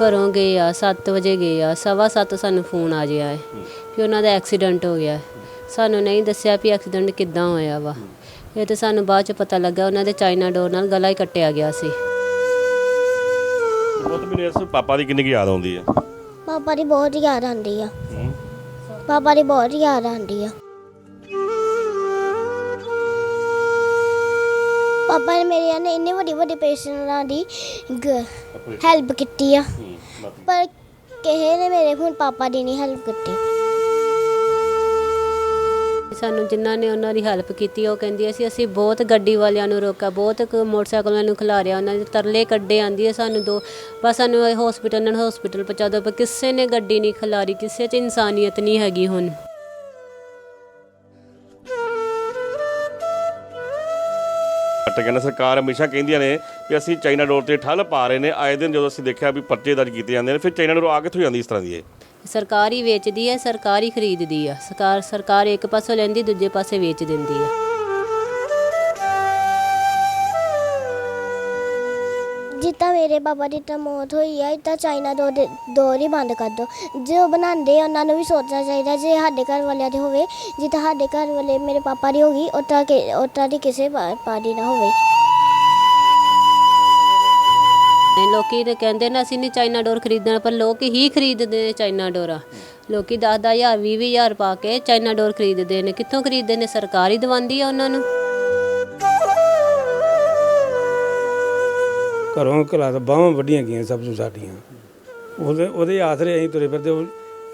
ਘਰੋਂ ਗਏ ਆ 7 ਵਜੇ ਗਏ ਆ ਸਵਾ ਸੱਤ ਸਾਨੂੰ ਫੋਨ ਆ ਜਿਆ ਹੈ ਕਿ ਉਹਨਾਂ ਦਾ ਐਕਸੀਡੈਂਟ ਹੋ ਗਿਆ ਹੈ। ਸਾਨੂੰ ਨਹੀਂ ਦੱਸਿਆ ਵੀ ਐਕਸੀਡੈਂਟ ਕਿੱਦਾਂ ਹੋਇਆ ਵਾ। ਇਹ ਤਾਂ ਸਾਨੂੰ ਬਾਅਦ ਚ ਪਤਾ ਲੱਗਾ ਉਹਨਾਂ ਦੇ ਚਾਈਨਾ ਡੋਰ ਨਾਲ ਗਲਾ ਹੀ ਕੱਟਿਆ ਗਿਆ ਸੀ। ਬਹੁਤ ਮੈਨੂੰ ਇਸ ਪਾਪਾ ਦੀ ਕਿੰਨੀ ਕੁ ਯਾਦ ਆਉਂਦੀ ਹੈ ਪਾਪਾ ਦੀ ਬਹੁਤ ਯਾਦ ਆਉਂਦੀ ਆ। ਪਾਪਾ ਦੀ ਬਹੁਤ ਯਾਦ ਆਉਂਦੀ ਆ। ਪਾਪਾ ਨੇ ਮੇਰੇ ਨੇ ਇੰਨੇ ਵੱਡੇ ਵੱਡੇ ਪੇਸ਼ੈਂਟਾਂ ਦੀ ਹੈਲਪ ਕੀਤੀ ਆ। ਪਰ ਕਿਸੇ ਨੇ ਮੇਰੇ ਹੁਣ ਪਾਪਾ ਦੀ ਨਹੀਂ ਹੈਲਪ ਕੀਤੀ। ਸਾਨੂੰ ਜਿਨ੍ਹਾਂ ਨੇ ਉਹਨਾਂ ਦੀ ਹੈਲਪ ਕੀਤੀ ਉਹ ਕਹਿੰਦੀ ਸੀ ਅਸੀਂ ਬਹੁਤ ਗੱਡੀ ਵਾਲਿਆਂ ਨੂੰ ਰੋਕਾ ਬਹੁਤ ਕੁ ਮੋਟਰਸਾਈਕਲ ਵਾਲਿਆਂ ਨੂੰ ਖਿਲਾਰਿਆ ਉਹਨਾਂ ਦੇ ਤਰਲੇ ਕੱਢੇ ਆਂਦੀ ਹੈ ਸਾਨੂੰ ਦੋ ਬਸ ਸਾਨੂੰ ਹਸਪੀਟਲ ਨਾਲ ਹਸਪੀਟਲ ਪਹੁੰਚਾ ਦਿਓ ਪਰ ਕਿਸੇ ਨੇ ਗੱਡੀ ਨਹੀਂ ਖਿਲਾਰੀ ਕਿਸੇ 'ਚ ਇਨਸਾਨੀਅਤ ਨਹੀਂ ਹੈਗੀ ਹੁਣ। ਬਟ ਕਹਿੰਦਾ, ਸਰਕਾਰ ਹਮੇਸ਼ਾ ਕਹਿੰਦੀਆਂ ਨੇ ਵੀ ਅਸੀਂ ਚਾਈਨਾ ਡੋਰ ਤੇ ਠੱਲ ਪਾ ਰਹੇ ਨੇ। ਆਏ ਦਿਨ ਜਦੋਂ ਅਸੀਂ ਦੇਖਿਆ ਵੀ ਪਰਚੇ ਦਰਜ ਕੀਤੇ ਜਾਂਦੇ ਨੇ, ਫਿਰ ਚਾਈਨਾ ਡੋਰ ਆ ਕਿੱਥੋਂ ਜਾਂਦੀ ਇਸ ਤਰ੍ਹਾਂ ਦੀ ਇਹ? ਸਰਕਾਰ ਹੀ ਵੇਚਦੀ ਹੈ, ਸਰਕਾਰ ਹੀ ਖਰੀਦਦੀ ਆ। ਸਰਕਾਰ ਸਰਕਾਰ ਇੱਕ ਪਾਸੋਂ ਲੈਂਦੀ, ਦੂਜੇ ਪਾਸੇ ਵੇਚ ਦਿੰਦੀ ਆ। ਜਿੱਦਾਂ ਮੇਰੇ ਪਾਪਾ ਦੀ ਤਾਂ ਮੌਤ ਹੋਈ ਆ ਇਦਾਂ ਚਾਈਨਾ ਦੋ ਦੋ ਹੀ ਬੰਦ ਕਰ ਦੋ। ਜੋ ਬਣਾਉਂਦੇ ਆ ਉਹਨਾਂ ਨੂੰ ਵੀ ਸੋਚਣਾ ਚਾਹੀਦਾ, ਜੇ ਸਾਡੇ ਘਰ ਵਾਲਿਆਂ ਦੇ ਹੋਵੇ ਜਿੱਦਾਂ ਸਾਡੇ ਘਰ ਵਾਲੇ ਮੇਰੇ ਪਾਪਾ ਦੀ ਹੋ ਗਈ ਉਤਾਂ ਕਿ ਉਤਾਂ ਦੀ ਕਿਸੇ ਪਾ- ਪਾਰਟੀ ਨਾ ਹੋਵੇ। ਇਹ ਲੋਕੀ ਤੇ ਕਹਿੰਦੇ ਨੇ, ਅਸੀਂ ਨਹੀਂ ਚਾਈਨਾ ਡੋਰ ਖਰੀਦਣਾ, ਪਰ ਲੋਕ ਹੀ ਖਰੀਦਦੇ ਨੇ ਚਾਈਨਾ ਡੋਰਾਂ। ਲੋਕੀ 10 ਹਜ਼ਾਰ 20 ਹਜ਼ਾਰ ਪਾ ਕੇ ਚਾਈਨਾ ਡੋਰ ਖਰੀਦਦੇ ਨੇ। ਕਿੱਥੋਂ ਖਰੀਦਦੇ ਨੇ? ਸਰਕਾਰੀ ਹੀ ਦਵਾਉਂਦੀ ਆ ਉਹਨਾਂ ਨੂੰ। ਘਰੋਂ ਘਰਾਂ ਤੋਂ ਬਾਹਾਂ ਵੱਡੀਆਂ ਗਈਆਂ ਸਭ ਤੋਂ ਸਾਡੀਆਂ। ਉਹਦੇ ਉਹਦੇ ਆਸਰੇ ਅਸੀਂ ਤੁਰੇ ਫਿਰਦੇ ਉਹ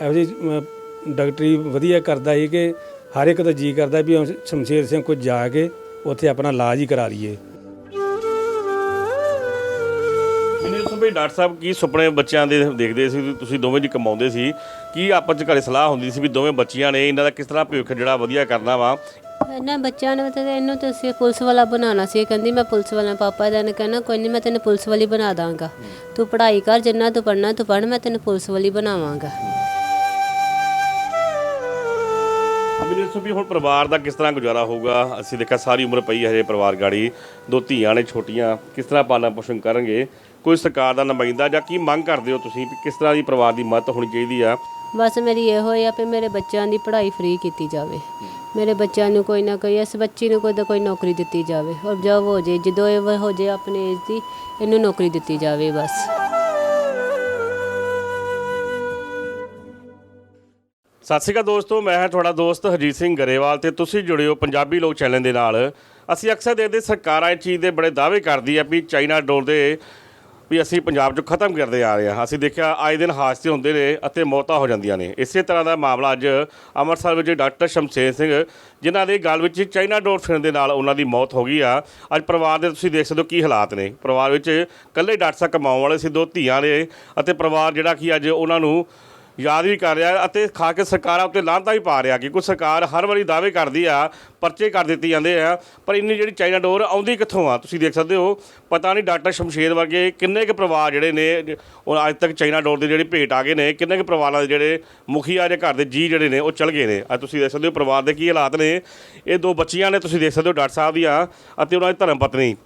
ਇਹੋ ਜਿਹੀ ਡਾਕਟਰੀ ਵਧੀਆ ਕਰਦਾ ਸੀ ਕਿ ਹਰ ਇੱਕ ਦਾ ਜੀ ਕਰਦਾ ਵੀ ਸ਼ਮਸ਼ੇਰ ਸਿੰਘ ਕੋਲ ਜਾ ਕੇ ਉੱਥੇ ਆਪਣਾ ਇਲਾਜ ਹੀ ਕਰਾ ਲਈਏ। ਮੈਨੂੰ ਦੱਸੋ ਵੀ ਡਾਕਟਰ ਸਾਹਿਬ, ਕੀ ਸੁਪਨੇ ਬੱਚਿਆਂ ਦੇ ਦੇਖਦੇ ਸੀ ਤੁਸੀਂ ਦੋਵੇਂ ਜੀ ਕਮਾਉਂਦੇ ਸੀ? ਕੀ ਆਪਸ ਚ ਘਰੇ ਸਲਾਹ ਹੁੰਦੀ ਸੀ ਵੀ ਦੋਵੇਂ ਬੱਚਿਆਂ ਨੇ ਇਹਨਾਂ ਦਾ ਕਿਸ ਤਰ੍ਹਾਂ ਭਵਿੱਖ ਜਿਹੜਾ ਵਧੀਆ ਕਰਨਾ ਵਾ? ਇਹਨਾਂ ਬੱਚਿਆਂ ਨੂੰ ਤੇ ਇਹਨੂੰ ਤੇ ਪੁਲਿਸ ਵਾਲਾ ਬਣਾਉਣਾ ਸੀ। ਇਹ ਕਹਿੰਦੀ, ਮੈਂ ਪੁਲਿਸ ਵਾਲਾ ਪਾਪਾ ਦਾ ਨੇ ਕਹਿਣਾ, ਕੋਈ ਨਹੀਂ ਮੈਂ ਤੈਨੂੰ ਪੁਲਿਸ ਵਾਲੀ ਬਣਾ ਦਾਂਗਾ। ਤੂੰ ਪੜ੍ਹਾਈ ਕਰ, ਜਿੰਨਾ ਤੂੰ ਪੜ੍ਹਨਾ, ਤੂੰ ਪੜ੍ਹ, ਮੈਂ ਤੈਨੂੰ ਪੁਲਿਸ ਵਾਲੀ ਬਣਾਵਾਂਗਾ। ਮੈਨੂੰ ਦੱਸੋ ਵੀ ਹੁਣ ਪਰਿਵਾਰ ਦਾ ਕਿਸ ਤਰ੍ਹਾਂ ਗੁਜ਼ਾਰਾ ਹੋਊਗਾ? ਅਸੀਂ ਦੇਖਿਆ ਸਾਰੀ ਉਮਰ ਪਈ ਹੈ ਹਜੇ ਪਰਿਵਾਰ ਗਾੜੀ। ਦੋ ਧੀਆਂ ਨੇ, ਛੋਟੀਆਂ, ਕਿਸ ਤਰ੍ਹਾਂ ਪਾਲਣ ਪੋਸ਼ਣ ਕਰਨਗੇ? ਕੋਈ ਸਰਕਾਰ ਦਾ ਨੁਮਾਇੰਦਾ ਜਾਂ ਕੀ ਮੰਗ ਕਰਦੇ ਹੋ ਤੁਸੀਂ ਵੀ ਕਿਸ ਤਰ੍ਹਾਂ ਦੀ ਪਰਿਵਾਰ ਦੀ ਮਦਦ ਹੋਣੀ ਚਾਹੀਦੀ ਆ? ਬਸ ਮੇਰੀ ਇਹੋ ਹੀ ਆ ਵੀ ਮੇਰੇ ਬੱਚਿਆਂ ਦੀ ਪੜ੍ਹਾਈ ਫ੍ਰੀ ਕੀਤੀ ਜਾਵੇ। ਮੇਰੇ ਬੱਚਿਆਂ ਨੂੰ ਕੋਈ ਨਾ ਕੋਈ, ਇਸ ਬੱਚੀ ਨੂੰ ਕੋਈ ਨਾ ਕੋਈ ਨੌਕਰੀ ਦਿੱਤੀ ਜਾਵੇ। ਔਰ ਜਦ ਹੋ ਜੇ, ਜਦੋਂ ਇਹ ਹੋ ਜੇ ਆਪਣੇ ਏਜ ਦੀ, ਇਹਨੂੰ ਨੌਕਰੀ ਦਿੱਤੀ ਜਾਵੇ ਬਸ। ਸਤਿ ਸ਼੍ਰੀ ਅਕਾਲ ਦੋਸਤੋ, ਮੈਂ ਹਾਂ ਤੁਹਾਡਾ ਦੋਸਤ ਹਰਜੀਤ ਸਿੰਘ ਗਰੇਵਾਲ ਤੇ ਤੁਸੀਂ ਜੁੜਿਓ ਪੰਜਾਬੀ ਲੋਕ ਚੈਨਲ ਦੇ ਨਾਲ। ਅਸੀਂ ਅਕਸਰ ਦੇਖਦੇ ਸਰਕਾਰਾਂ ਇਹ ਚੀਜ਼ ਦੇ ਬੜੇ ਦਾਅਵੇ ਕਰਦੀ ਆ ਵੀ ਚਾਈਨਾ ਡੋਰ ਦੇ ਵੀ ਅਸੀਂ ਪੰਜਾਬ 'ਚ ਖਤਮ ਕਰਦੇ ਆ ਰਹੇ ਹਾਂ। ਅਸੀਂ ਦੇਖਿਆ ਆਏ ਦਿਨ ਹਾਦਸੇ ਹੁੰਦੇ ਨੇ ਅਤੇ ਮੌਤਾਂ ਹੋ ਜਾਂਦੀਆਂ ਨੇ। ਇਸੇ ਤਰ੍ਹਾਂ ਦਾ ਮਾਮਲਾ ਅੱਜ ਅੰਮ੍ਰਿਤਸਰ ਵਿੱਚ ਡਾਕਟਰ ਸ਼ਮਸ਼ੇਰ ਸਿੰਘ, ਜਿਨ੍ਹਾਂ ਦੇ ਗਲ ਵਿੱਚ ਚਾਈਨਾ ਡੋਰ ਫਿਰਨ ਦੇ ਨਾਲ ਉਹਨਾਂ ਦੀ ਮੌਤ ਹੋ ਗਈ ਆ। ਅੱਜ ਪਰਿਵਾਰ ਦੇ ਤੁਸੀਂ ਦੇਖ ਸਕਦੇ ਹੋ ਕੀ ਹਾਲਾਤ ਨੇ। ਪਰਿਵਾਰ ਵਿੱਚ ਇਕੱਲੇ ਡਾਕਟਰ ਸਾਹਿਬ ਕਮਾਉਣ ਵਾਲੇ ਸੀ, ਦੋ ਧੀਆਂ ਨੇ ਅਤੇ ਪਰਿਵਾਰ ਜਿਹੜਾ ਕਿ ਅੱਜ ਉਹਨਾਂ ਨੂੰ ਯਾਦ ਵੀ ਕਰ ਰਿਹਾ ਅਤੇ ਖਾ ਕੇ ਸਰਕਾਰਾਂ ਉੱਤੇ ਲਾਂਤਾ ਵੀ ਪਾ ਰਿਹਾ ਕਿ ਕੋਈ ਸਰਕਾਰ ਹਰ ਵਾਰੀ ਦਾਅਵੇ ਕਰਦੀ ਆ, ਪਰਚੇ ਕਰ ਦਿੱਤੀ ਜਾਂਦੇ ਆ, ਪਰ ਇੰਨੀ ਜਿਹੜੀ ਚਾਈਨਾ ਡੋਰ ਆਉਂਦੀ ਕਿੱਥੋਂ ਆ? ਤੁਸੀਂ ਦੇਖ ਸਕਦੇ ਹੋ, ਪਤਾ ਨਹੀਂ ਡਾਕਟਰ ਸ਼ਮਸ਼ੇਰ ਵਰਗੇ ਕਿੰਨੇ ਕੁ ਪਰਿਵਾਰ ਜਿਹੜੇ ਨੇ, ਉਹ ਅੱਜ ਤੱਕ ਚਾਈਨਾ ਡੋਰ ਦੇ ਜਿਹੜੇ ਭੇਟ ਆ ਗਏ ਨੇ, ਕਿੰਨੇ ਕੁ ਪਰਿਵਾਰਾਂ ਦੇ ਜਿਹੜੇ ਮੁਖੀਆ ਦੇ ਘਰ ਦੇ ਜੀ ਜਿਹੜੇ ਨੇ, ਉਹ ਚਲ ਗਏ ਨੇ। ਅੱਜ ਤੁਸੀਂ ਦੇਖ ਸਕਦੇ ਹੋ ਪਰਿਵਾਰ ਦੇ ਕੀ ਹਾਲਾਤ ਨੇ। ਇਹ ਦੋ ਬੱਚੀਆਂ ਨੇ, ਤੁਸੀਂ ਦੇਖ ਸਕਦੇ ਹੋ ਡਾਕਟਰ ਸਾਹਿਬ ਦੀਆਂ ਅਤੇ ਉਹਨਾਂ ਦੀ ਧਰਮ ਪਤਨੀ।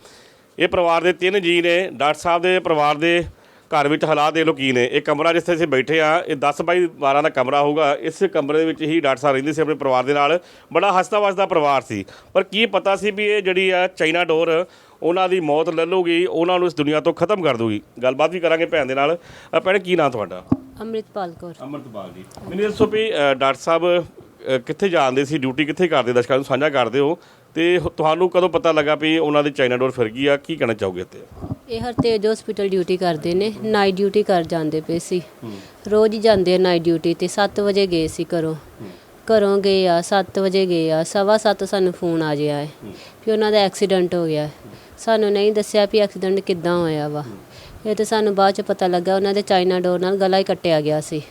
ਇਹ ਪਰਿਵਾਰ ਦੇ ਤਿੰਨ ਜੀ ਨੇ, ਡਾਕਟਰ ਸਾਹਿਬ ਦੇ ਪਰਿਵਾਰ ਦੇ ਘਰ ਵਿੱਚ ਹਾਲਾਤ ਦੇ ਲੋ ਕੀ ਨੇ। ਇਹ ਕਮਰਾ ਜਿੱਥੇ ਅਸੀਂ ਬੈਠੇ ਆ ਇਹ 10 ਬਾਈ 12 ਦਾ ਕਮਰਾ ਹੋਊਗਾ। ਇਸ ਕਮਰੇ ਦੇ ਵਿੱਚ ਹੀ ਡਾਕਟਰ ਸਾਹਿਬ ਰਹਿੰਦੇ ਸੀ ਆਪਣੇ ਪਰਿਵਾਰ ਦੇ ਨਾਲ। ਬੜਾ ਹੱਸਦਾ ਵਸਦਾ ਪਰਿਵਾਰ ਸੀ। ਪਰ ਕੀ ਪਤਾ ਸੀ ਵੀ ਇਹ ਜਿਹੜੀ ਆ ਚਾਈਨਾ ਡੋਰ ਉਹਨਾਂ ਦੀ ਮੌਤ ਲੈ ਲਊਗੀ ਉਹਨਾਂ ਨੂੰ ਇਸ ਦੁਨੀਆ ਤੋਂ ਖਤਮ ਕਰ ਦੂਗੀ ਗੱਲਬਾਤ ਵੀ ਕਰਾਂਗੇ ਭੈਣ ਦੇ ਨਾਲ। ਅ, ਭੈਣੇ ਕੀ ਨਾਂ ਤੁਹਾਡਾ? ਅੰਮ੍ਰਿਤਪਾਲ ਕੌਰ। ਅਮਰਤਪਾਲ ਜੀ। ਮੈਨੂੰ ਦੱਸੋ ਵੀ ਅ, ਡਾਕਟਰ ਸਾਹਿਬ ਅ, ਕਿੱਥੇ ਜਾਂਦੇ ਸੀ? ਡਿਊਟੀ ਕਿੱਥੇ ਕਰਦੇ? ਦਰਸ਼ਕਾਂ ਨੂੰ ਸਾਂਝਾ ਕਰਦੇ ਹੋ। ਤੇ ਹੁ- ਤੁਹਾਨੂੰ ਕਦੋਂ ਪਤਾ ਲੱਗਾ ਵੀ ਉਹਨਾਂ ਦੀ ਚਾਈਨਾ ਡੋਰ ਫਿਰ ਗਈ ਆ? ਕੀ ਕਹਿਣਾ ਚਾਹੋਗੇ ਇੱਥੇ? ਇਹ ਹਰਤੇਜ ਹਸਪੀਟਲ ਡਿਊਟੀ ਕਰਦੇ ਨੇ ਨਾਈਟ ਡਿਊਟੀ ਕਰ ਜਾਂਦੇ ਪਏ ਸੀ। ਰੋਜ਼ ਹੀ ਜਾਂਦੇ ਆ ਨਾਈਟ ਡਿਊਟੀ ਤੇ 7 ਵਜੇ ਗਏ ਸੀ ਘਰੋਂ। ਘਰੋਂ ਗਏ ਆ 7 ਵਜੇ ਗਏ ਆ ਸਵਾ ਸੱਤ ਸਾਨੂੰ ਫੋਨ ਆ ਜਿਆ ਹੈ। ਕਿ ਉਹਨਾਂ ਦਾ ਐਕਸੀਡੈਂਟ ਹੋ ਗਿਆ ਹੈ। ਸਾਨੂੰ ਨਹੀਂ ਦੱਸਿਆ ਵੀ ਐਕਸੀਡੈਂਟ ਕਿੱਦਾਂ ਹੋਇਆ ਵਾ। ਇਹ ਤਾਂ ਸਾਨੂੰ ਬਾਅਦ ਚ ਪਤਾ ਲੱਗਾ ਉਹਨਾਂ ਦੇ ਚਾਈਨਾ ਡੋਰ ਨਾਲ ਗਲਾ ਹੀ ਕੱਟਿਆ ਗਿਆ ਸੀ।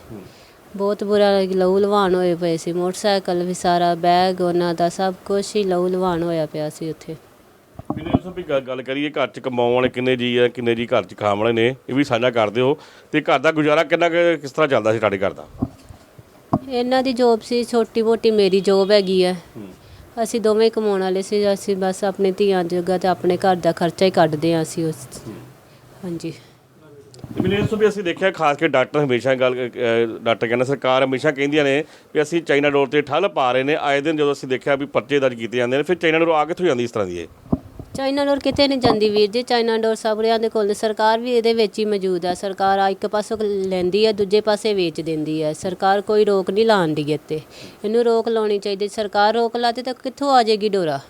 ਬਹੁਤ ਬੁਰਾ ਲਹੂ ਲਵਾਨ ਹੋਏ ਪਏ ਸੀ। ਮੋਟਰਸਾਈਕਲ ਵੀ ਸਾਰਾ ਬੈਗ ਉਹਨਾਂ ਦਾ ਸਭ ਕੁਝ ਹੀ ਲਹੂ ਲਵਾਨ ਹੋਇਆ ਪਿਆ ਸੀ ਉੱਥੇ। ਮੈਨੂੰ ਦੱਸੋ ਵੀ ਗੱਲ- ਗੱਲ ਕਰੀਏ ਘਰ 'ਚ ਕਮਾਉਣ ਵਾਲੇ ਕਿੰਨੇ ਜੀ ਆ ਕਿੰਨੇ ਜੀ ਘਰ 'ਚ ਖਾਣ ਵਾਲੇ ਨੇ ਇਹ ਵੀ ਸਾਂਝਾ ਕਰਦੇ ਹੋ ਤੇ ਘਰ ਦਾ ਗੁਜ਼ਾਰਾ ਕਿੰਨਾ ਕੁ ਕਿਸ ਤਰ੍ਹਾਂ ਚੱਲਦਾ ਸੀ ਤੁਹਾਡੇ ਘਰ ਦਾ? ਇਹਨਾਂ ਦੀ ਜੋਬ ਸੀ ਛੋਟੀ ਮੋਟੀ ਮੇਰੀ ਜੋਬ ਹੈਗੀ ਹੈ। ਅਸੀਂ ਦੋਵੇਂ ਕਮਾਉਣ ਵਾਲੇ ਸੀ ਅਸੀਂ ਬਸ ਆਪਣੇ ਧੀਆਂ ਜੋਗਾ ਤੇ ਆਪਣੇ ਘਰ ਦਾ ਖਰਚਾ ਹੀ ਕੱਢਦੇ ਹਾਂ ਅਸੀਂ ਉਸ ਹਾਂਜੀ। ਤੇ ਮੈਨੂੰ ਇਸ ਤੋਂ ਵੀ ਅਸੀਂ ਦੇਖਿਆ ਖਾਸ ਕਰਕੇ ਡਾਕਟਰ ਹਮੇਸ਼ਾ ਗੱਲ ਅਹ, ਡਾਕਟਰ ਕਹਿੰਦੇ ਸਰਕਾਰ ਹਮੇਸ਼ਾ ਕਹਿੰਦੀਆਂ ਨੇ ਵੀ ਅਸੀਂ ਚਾਈਨਾ ਡੋਰ ਤੇ ਠੱਲ ਪਾ ਰਹੇ ਨੇ। ਆਏ ਦਿਨ ਜਦੋਂ ਅਸੀਂ ਦੇਖਿਆ ਵੀ ਪਰਚੇ ਦਰਜ ਕੀਤੇ ਜਾਂਦੇ ਨੇ ਫਿਰ ਚਾਈਨਾ ਡੋਰ ਆ ਕਿੱਥੋਂ ਜਾਂਦੀ ਇਸ ਤਰ੍ਹਾਂ ਦੀ ਇਹ? ਚਾਈਨਾ ਡੋਰ ਕਿਤੇ ਨਹੀਂ ਜਾਂਦੀ ਵੀਰ ਜੀ। ਚਾਈਨਾ ਡੋਰ ਸਭਰਿਆਂ ਦੇ ਕੋਲ ਨੇ। ਸਰਕਾਰ ਵੀ ਇਹਦੇ ਵਿੱਚ ਹੀ ਮੌਜੂਦ ਹੈ ਸਰਕਾਰ ਆ ਇੱਕ ਪਾਸੋਂ ਲੈਂਦੀ ਹੈ ਦੂਜੇ ਪਾਸੇ ਵੇਚ ਦਿੰਦੀ ਹੈ ਸਰਕਾਰ ਕੋਈ ਰੋਕ ਨਹੀਂ ਲਾਉਂਦੀ ਇੱਥੇ। ਇਹਨੂੰ ਰੋਕ ਲਾਉਣੀ ਚਾਹੀਦੀ। ਸਰਕਾਰ ਰੋਕ ਲਾਤੇ ਤਾਂ ਕਿੱਥੋਂ ਆ ਜਾਏਗੀ ਡੋਰਾ?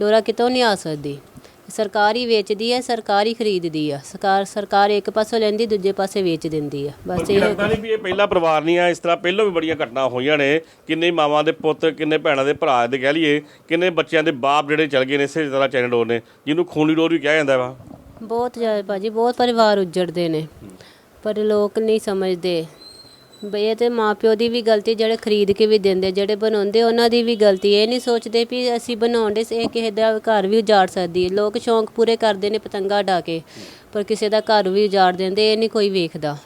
ਡੋਰਾ ਕਿਤੋਂ ਨਹੀਂ ਆ ਸਕਦੀ। ਸਰਕਾਰ ਵੇਚਦੀ ਹੈ ਸਰਕਾਰ ਖਰੀਦਦੀ ਆ। ਸਰਕਾਰ ਸਰਕਾਰ ਇੱਕ ਪਾਸੋਂ ਲੈਂਦੀ ਦੂਜੇ ਪਾਸੇ ਵੇਚ ਦਿੰਦੀ ਆ। ਬਸ ਇਹ ਲੱਗਦਾ ਨਹੀਂ ਵੀ ਇਹ ਪਹਿਲਾ ਪਰਿਵਾਰ ਨਹੀਂ ਆ ਇਸ ਤਰ੍ਹਾਂ ਪਹਿਲਾਂ ਵੀ ਬੜੀਆਂ ਘਟਨਾ ਹੋਈਆਂ ਨੇ। ਕਿੰਨੇ ਮਾਵਾਂ ਦੇ ਪੁੱਤ ਕਿੰਨੇ ਭੈਣਾਂ ਦੇ ਭਰਾ ਦੇ ਕਹਿ ਲਈਏ ਕਿੰਨੇ ਬੱਚਿਆਂ ਦੇ ਬਾਪ ਜਿਹੜੇ ਚਲ ਗਏ ਨੇ ਇਸੇ ਤਰ੍ਹਾਂ ਚਾਈਨਾ ਡੋਰ ਨੇ ਜਿਹਨੂੰ ਖੂਨੀ ਡੋਰ ਵੀ ਕਿਹਾ ਜਾਂਦਾ ਵਾ। ਬਹੁਤ ਜ਼ਿਆਦਾ ਭਾਜੀ ਬਹੁਤ ਪਰਿਵਾਰ ਉੱਜੜਦੇ ਨੇ। ਪਰ ਲੋਕ ਨਹੀਂ ਸਮਝਦੇ। ਬਈ ਇਹ ਤੇ ਮਾਪਿਓ ਦੀ ਵੀ ਗਲਤੀ, ਜਿਹੜੇ ਖਰੀਦ ਕੇ ਵੀ ਦਿੰਦੇ, ਜਿਹੜੇ ਬਣਾਉਂਦੇ, ਉਹਨਾਂ ਦੀ ਵੀ ਗਲਤੀ। ਇਹ ਨਹੀਂ ਸੋਚਦੇ ਵੀ ਅਸੀਂ ਬਣਾਉਂਦੇ, ਇਹ ਕਿਸੇ ਦਾ ਘਰ ਵੀ ਉਜਾੜ ਸਕਦੀ ਹੈ। ਲੋਕ ਸ਼ੌਂਕ ਪੂਰੇ ਕਰਦੇ ਨੇ ਪਤੰਗਾ ਉਡਾ ਕੇ, ਪਰ ਕਿਸੇ ਦਾ ਘਰ ਵੀ ਉਜਾੜ ਦਿੰਦੇ, ਇਹ ਨਹੀਂ ਕੋਈ ਵੇਖਦਾ।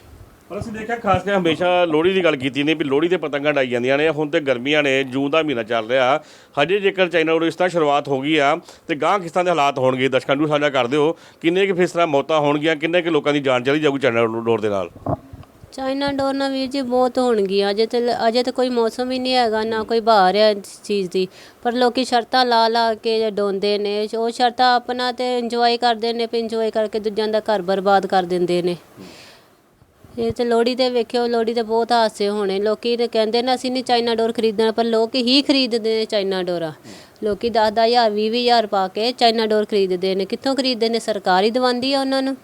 ਪਰ ਅਸੀਂ ਦੇਖਿਆ ਖਾਸ ਕਰਕੇ ਹਮੇਸ਼ਾ ਲੋਹੜੀ ਦੀ ਗੱਲ ਕੀਤੀ ਨੇ ਵੀ ਲੋਹੜੀ ਤੇ ਪਤੰਗਾਂ ਡਾਈ ਜਾਂਦੀਆਂ ਨੇ, ਹੁਣ ਤੇ ਗਰਮੀਆਂ ਨੇ, ਜੂਨ ਦਾ ਮਹੀਨਾ ਚੱਲ ਰਿਹਾ। ਹਜੇ ਜੇਕਰ ਚਾਈਨਾ ਡੋਰ ਇਸ ਤਰ੍ਹਾਂ ਸ਼ੁਰੂਆਤ ਹੋ ਗਈ ਆ, ਤੇ ਗਾਂ ਕਿਸ ਤਰ੍ਹਾਂ ਦੇ ਹਾਲਾਤ ਹੋਣਗੇ, ਦਰਸ਼ਕਾਂ ਨੂੰ ਸਾਂਝਾ ਕਰ ਦਿਓ, ਕਿੰਨੇ ਕੁ ਫਿਰ ਇਸ ਤਰ੍ਹਾਂ ਮੌਤਾਂ ਹੋਣਗੀਆਂ, ਕਿੰਨੇ ਕੁ ਲੋਕਾਂ ਦੀ ਜਾਨ ਚਲੀ ਜਾਊਗੀ ਚਾਈਨਾ ਡੋਰ ਦੇ ਨਾਲ। ਚਾਈਨਾ ਡੋਰ ਨਾਲ ਵੀਰ ਜੀ ਬਹੁਤ ਹੋਣਗੀਆਂ ਅਜੇ ਤੇ ਅਜੇ ਤੇ ਕੋਈ ਮੌਸਮ ਹੀ ਨਹੀਂ ਹੈਗਾ, ਨਾ ਕੋਈ ਬਾਹਰ ਹੈ ਇਸ ਚੀਜ਼ ਦੀ। ਪਰ ਲੋਕੀ ਸ਼ਰਤਾਂ ਲਾ ਲਾ ਕੇ ਡੋਂਦੇ ਨੇ, ਉਹ ਸ਼ਰਤਾਂ ਆਪਣਾ ਤੇ ਇੰਜੋਏ ਕਰਦੇ ਨੇ ਵੀ ਇੰਜੋਏ ਕਰਕੇ ਦੂਜਿਆਂ ਦਾ ਘਰ ਬਰਬਾਦ ਕਰ ਦਿੰਦੇ ਨੇ। ਇਹ ਤੇ ਲੋਹੜੀ ਤੇ ਵੇਖਿਓ, ਲੋਹੜੀ ਤੇ ਬਹੁਤ ਹਾਸੇ ਹੋਣੇ। ਲੋਕੀ ਤੇ ਕਹਿੰਦੇ ਨੇ, ਅਸੀਂ ਨਹੀਂ ਚਾਈਨਾ ਡੋਰ ਖਰੀਦਣਾ, ਪਰ ਲੋਕ ਹੀ ਖਰੀਦਦੇ ਨੇ ਚਾਈਨਾ ਡੋਰਾਂ। ਲੋਕੀ 10 ਦਸ ਹਜ਼ਾਰ 20 ਵੀਹ ਹਜ਼ਾਰ ਪਾ ਕੇ ਚਾਈਨਾ ਡੋਰ ਖਰੀਦਦੇ ਨੇ। ਕਿੱਥੋਂ ਖਰੀਦਦੇ ਨੇ? ਸਰਕਾਰੀ ਹੀ ਦਵਾਉਂਦੀ ਆ ਉਹਨਾਂ ਨੂੰ।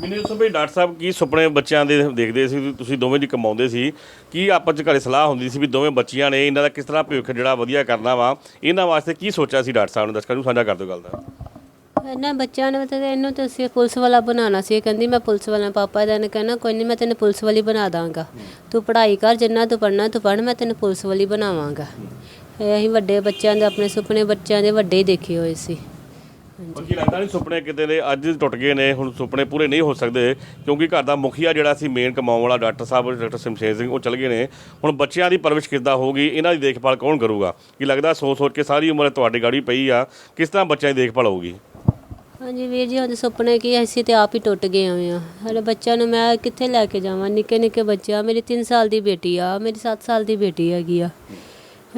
ਮੈਨੂੰ ਦੱਸੋ ਵੀ ਡਾਕਟਰ ਸਾਹਿਬ, ਕੀ ਸੁਪਨੇ ਬੱਚਿਆਂ ਦੇ ਦੇਖਦੇ ਸੀ ਤੁਸੀਂ ਦੋਵੇਂ ਜੀ ਕਮਾਉਂਦੇ ਸੀ? ਕੀ ਆਪਸ ਚ ਘਰੇ ਸਲਾਹ ਹੁੰਦੀ ਸੀ ਵੀ ਦੋਵੇਂ ਬੱਚੀਆਂ ਨੇ ਇਹਨਾਂ ਦਾ ਕਿਸ ਤਰ੍ਹਾਂ ਭਵਿੱਖ ਜਿਹੜਾ ਵਧੀਆ ਕਰਨਾ ਵਾ, ਇਹਨਾਂ ਵਾਸਤੇ ਕੀ ਸੋਚਿਆ ਸੀ ਡਾਕਟਰ ਸਾਹਿਬ ਨੇ? ਦਰਸ਼ਕਾਂ ਨੂੰ ਸਾਂਝਾ ਕਰ ਦਿਓ ਗੱਲ ਦਾ। ਇਹਨਾਂ ਬੱਚਿਆਂ ਨੇ ਤਾਂ ਇਹਨੂੰ ਤਾਂ ਅਸੀਂ ਪੁਲਿਸ ਵਾਲਾ ਬਣਾਉਣਾ ਸੀ। ਇਹ ਕਹਿੰਦੀ, ਮੈਂ ਪੁਲਿਸ ਵਾਲਾ ਪਾਪਾ ਇਹਦਾ ਨੇ ਕਹਿਣਾ, ਕੋਈ ਨਹੀਂ, ਮੈਂ ਤੈਨੂੰ ਪੁਲਿਸ ਵਾਲੀ ਬਣਾ ਦਾਂਗਾ। ਤੂੰ ਪੜ੍ਹਾਈ ਕਰ, ਜਿੰਨਾ ਤੂੰ ਪੜ੍ਹਨਾ, ਤੂੰ ਪੜ੍ਹ, ਮੈਂ ਤੈਨੂੰ ਪੁਲਿਸ ਵਾਲੀ ਬਣਾਵਾਂਗਾ। ਇਹ ਅਸੀਂ ਵੱਡੇ ਬੱਚਿਆਂ ਦੇ, ਆਪਣੇ ਸੁਪਨੇ ਬੱਚਿਆਂ ਦੇ ਵੱਡੇ ਹੀ ਦੇਖੇ ਹੋਏ ਸੀ। ਪਰ ਕੀ ਲੱਗਦਾ ਨਹੀਂ ਸੁਪਨੇ ਕਿਤੇ ਦੇ ਅੱਜ ਟੁੱਟ ਗਏ ਨੇ ਹੁਣ ਸੁਪਨੇ ਪੂਰੇ ਨਹੀਂ ਹੋ ਸਕਦੇ ਕਿਉਂਕਿ ਘਰ ਦਾ ਮੁਖੀਆ ਜਿਹੜਾ ਸੀ ਮੇਨ ਕਮਾਉਣ ਵਾਲਾ ਡਾਕਟਰ ਸਾਹਿਬ ਡਾਕਟਰ ਸ਼ਮਸ਼ੇਰ ਸਿੰਘ ਉਹ ਚਲ ਗਏ ਨੇ। ਹੁਣ ਬੱਚਿਆਂ ਦੀ ਪਰਵਿਸ਼ ਕਿੱਦਾਂ ਹੋਊਗੀ ਇਹਨਾਂ ਦੀ ਦੇਖਭਾਲ ਕੌਣ ਕਰੂਗਾ? ਕੀ ਲੱਗਦਾ ਸੋਚ ਸੋਚ ਕੇ ਸਾਰੀ ਉਮਰ ਤੁਹਾਡੀ ਗਾੜੀ ਪਈ ਆ ਕਿਸ ਤਰ੍ਹਾਂ ਬੱਚਿਆਂ ਦੀ ਦੇਖਭਾਲ ਹੋਊਗੀ? ਹਾਂਜੀ ਵੀਰ ਜੀ ਉਹਦੇ ਸੁਪਨੇ ਕੀ ਅਸੀਂ ਤੇ ਆਪ ਹੀ ਟੁੱਟ ਗਏ ਹੋਏ ਆ। ਸਾਡੇ ਬੱਚਿਆਂ ਨੂੰ ਮੈਂ ਕਿੱਥੇ ਲੈ ਕੇ ਜਾਵਾਂ? ਨਿੱਕੇ ਨਿੱਕੇ ਬੱਚੇ ਆ ਮੇਰੀ 3 ਸਾਲ ਦੀ ਬੇਟੀ ਆ ਮੇਰੀ 7 ਸਾਲ ਦੀ ਬੇਟੀ ਹੈਗੀ ਆ।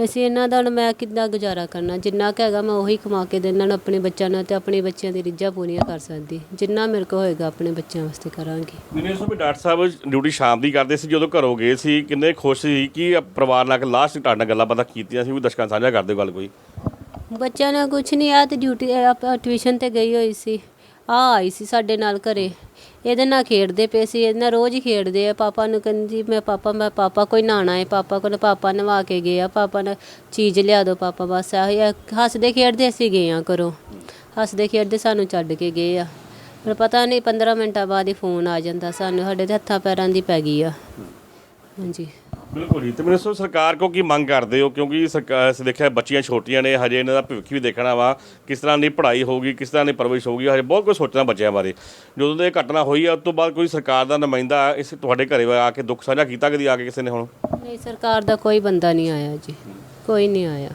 ਅਸੀਂ ਇਹਨਾਂ ਦਾ ਹੁਣ ਮੈਂ ਕਿੱਦਾਂ ਗੁਜ਼ਾਰਾ ਕਰਨਾ? ਜਿੰਨਾ ਕੁ ਹੈਗਾ ਮੈਂ ਉਹੀ ਕਮਾ ਕੇ ਦੇ ਇਹਨਾਂ ਨੂੰ ਆਪਣੇ ਬੱਚਿਆਂ ਨੂੰ ਤੇ ਆਪਣੇ ਬੱਚਿਆਂ ਦੀ ਰਿੱਝਾਂ ਪੂਰੀਆਂ ਕਰ ਸਕਦੀ। ਜਿੰਨਾ ਮੇਰੇ ਕੋਲ ਹੋਏਗਾ ਆਪਣੇ ਬੱਚਿਆਂ ਵਾਸਤੇ ਕਰਾਂਗੀ। ਮੈਨੂੰ ਇਸ ਵੀ ਡਾਕਟਰ ਸਾਹਿਬ ਡਿਊਟੀ ਸ਼ਾਮ ਦੀ ਕਰਦੇ ਸੀ ਜਦੋਂ ਘਰੋਂ ਗਏ ਸੀ ਕਿੰਨੇ ਖੁਸ਼ ਸੀ ਕਿ ਪਰਿਵਾਰ ਨਾਲ ਲਾਸਟ ਤੁਹਾਡੇ ਨਾਲ ਗੱਲਾਂ ਬਾਤਾਂ ਕੀਤੀਆਂ ਸੀ ਵੀ ਦਰਸ਼ਕਾਂ ਨਾਲ ਸਾਂਝਾ ਕਰ ਦਿਓ ਗੱਲ ਕੋਈ। ਬੱਚਿਆਂ ਨਾਲ ਕੁਛ ਨਹੀਂ ਆ ਤੇ ਡਿਊਟੀ ਟਿਊਸ਼ਨ ਤੇ ਗਈ ਹੋਈ ਸੀ। ਆ ਆਈ ਸੀ ਸਾਡੇ ਨਾਲ ਘਰੇ। ਇਹਦੇ ਨਾਲ ਖੇਡਦੇ ਪਏ ਸੀ, ਇਹਦੇ ਨਾਲ ਰੋਜ਼ ਹੀ ਖੇਡਦੇ ਆ। ਪਾਪਾ ਨੂੰ ਕਹਿੰਦੀ, ਮੈਂ ਪਾਪਾ ਮੈਂ ਪਾਪਾ ਕੋਈ ਨਹਾਣਾ ਹੈ, ਪਾਪਾ ਕੋਲ ਪਾਪਾ ਨਵਾ ਕੇ ਗਏ ਆ, ਪਾਪਾ ਨੇ ਚੀਜ਼ ਲਿਆ ਦਿਓ ਪਾਪਾ, ਬਸ ਆਹੀ ਹੱਸਦੇ ਖੇਡਦੇ ਅਸੀਂ ਗਏ ਆ ਘਰੋਂ। ਹੱਸਦੇ ਖੇਡਦੇ ਸਾਨੂੰ ਛੱਡ ਕੇ ਗਏ ਆ। ਪਰ ਪਤਾ ਨਹੀਂ 15 ਮਿੰਟਾਂ ਬਾਅਦ ਹੀ ਫੋਨ ਆ ਜਾਂਦਾ ਸਾਨੂੰ, ਸਾਡੇ ਹੱਥਾਂ ਪੈਰਾਂ ਦੀ ਪੈ ਗਈ ਆ। ਹਾਂਜੀ। ਬਿਲਕੁਲ ਜੀ। ਤੇ ਮੈਨੂੰ ਸਰਕਾਰ ਕੋ ਕੀ ਮੰਗ ਕਰਦੇ ਹੋ? ਕਿਉਂਕਿ ਸਰਕਾਰ ਅਸੀਂ ਦੇਖਿਆ ਬੱਚੀਆਂ ਛੋਟੀਆਂ ਨੇ, ਹਜੇ ਇਹਨਾਂ ਦਾ ਭਵਿੱਖ ਵੀ ਦੇਖਣਾ ਵਾ, ਕਿਸ ਤਰ੍ਹਾਂ ਦੀ ਪੜ੍ਹਾਈ ਹੋਊਗੀ, ਕਿਸ ਤਰ੍ਹਾਂ ਦੀ ਪਰਵਰਿਸ਼ ਹੋਊਗੀ, ਹਜੇ ਬਹੁਤ ਕੁਝ ਸੋਚਣਾ ਬੱਚਿਆਂ ਬਾਰੇ। ਜਦੋਂ ਦੇ ਘਟਨਾ ਹੋਈ ਆ, ਉਸ ਤੋਂ ਬਾਅਦ ਕੋਈ ਸਰਕਾਰ ਦਾ ਨੁਮਾਇੰਦਾ ਇਸ ਤੁਹਾਡੇ ਘਰੇ ਆ ਕੇ ਦੁੱਖ ਸਾਂਝਾ ਕੀਤਾ ਕਦੀ, ਆ ਕੇ ਕਿਸੇ ਨੇ ਹੁਣ? ਨਹੀਂ, ਸਰਕਾਰ ਦਾ ਕੋਈ ਬੰਦਾ ਨਹੀਂ ਆਇਆ ਜੀ। ਕੋਈ ਨਹੀਂ ਆਇਆ।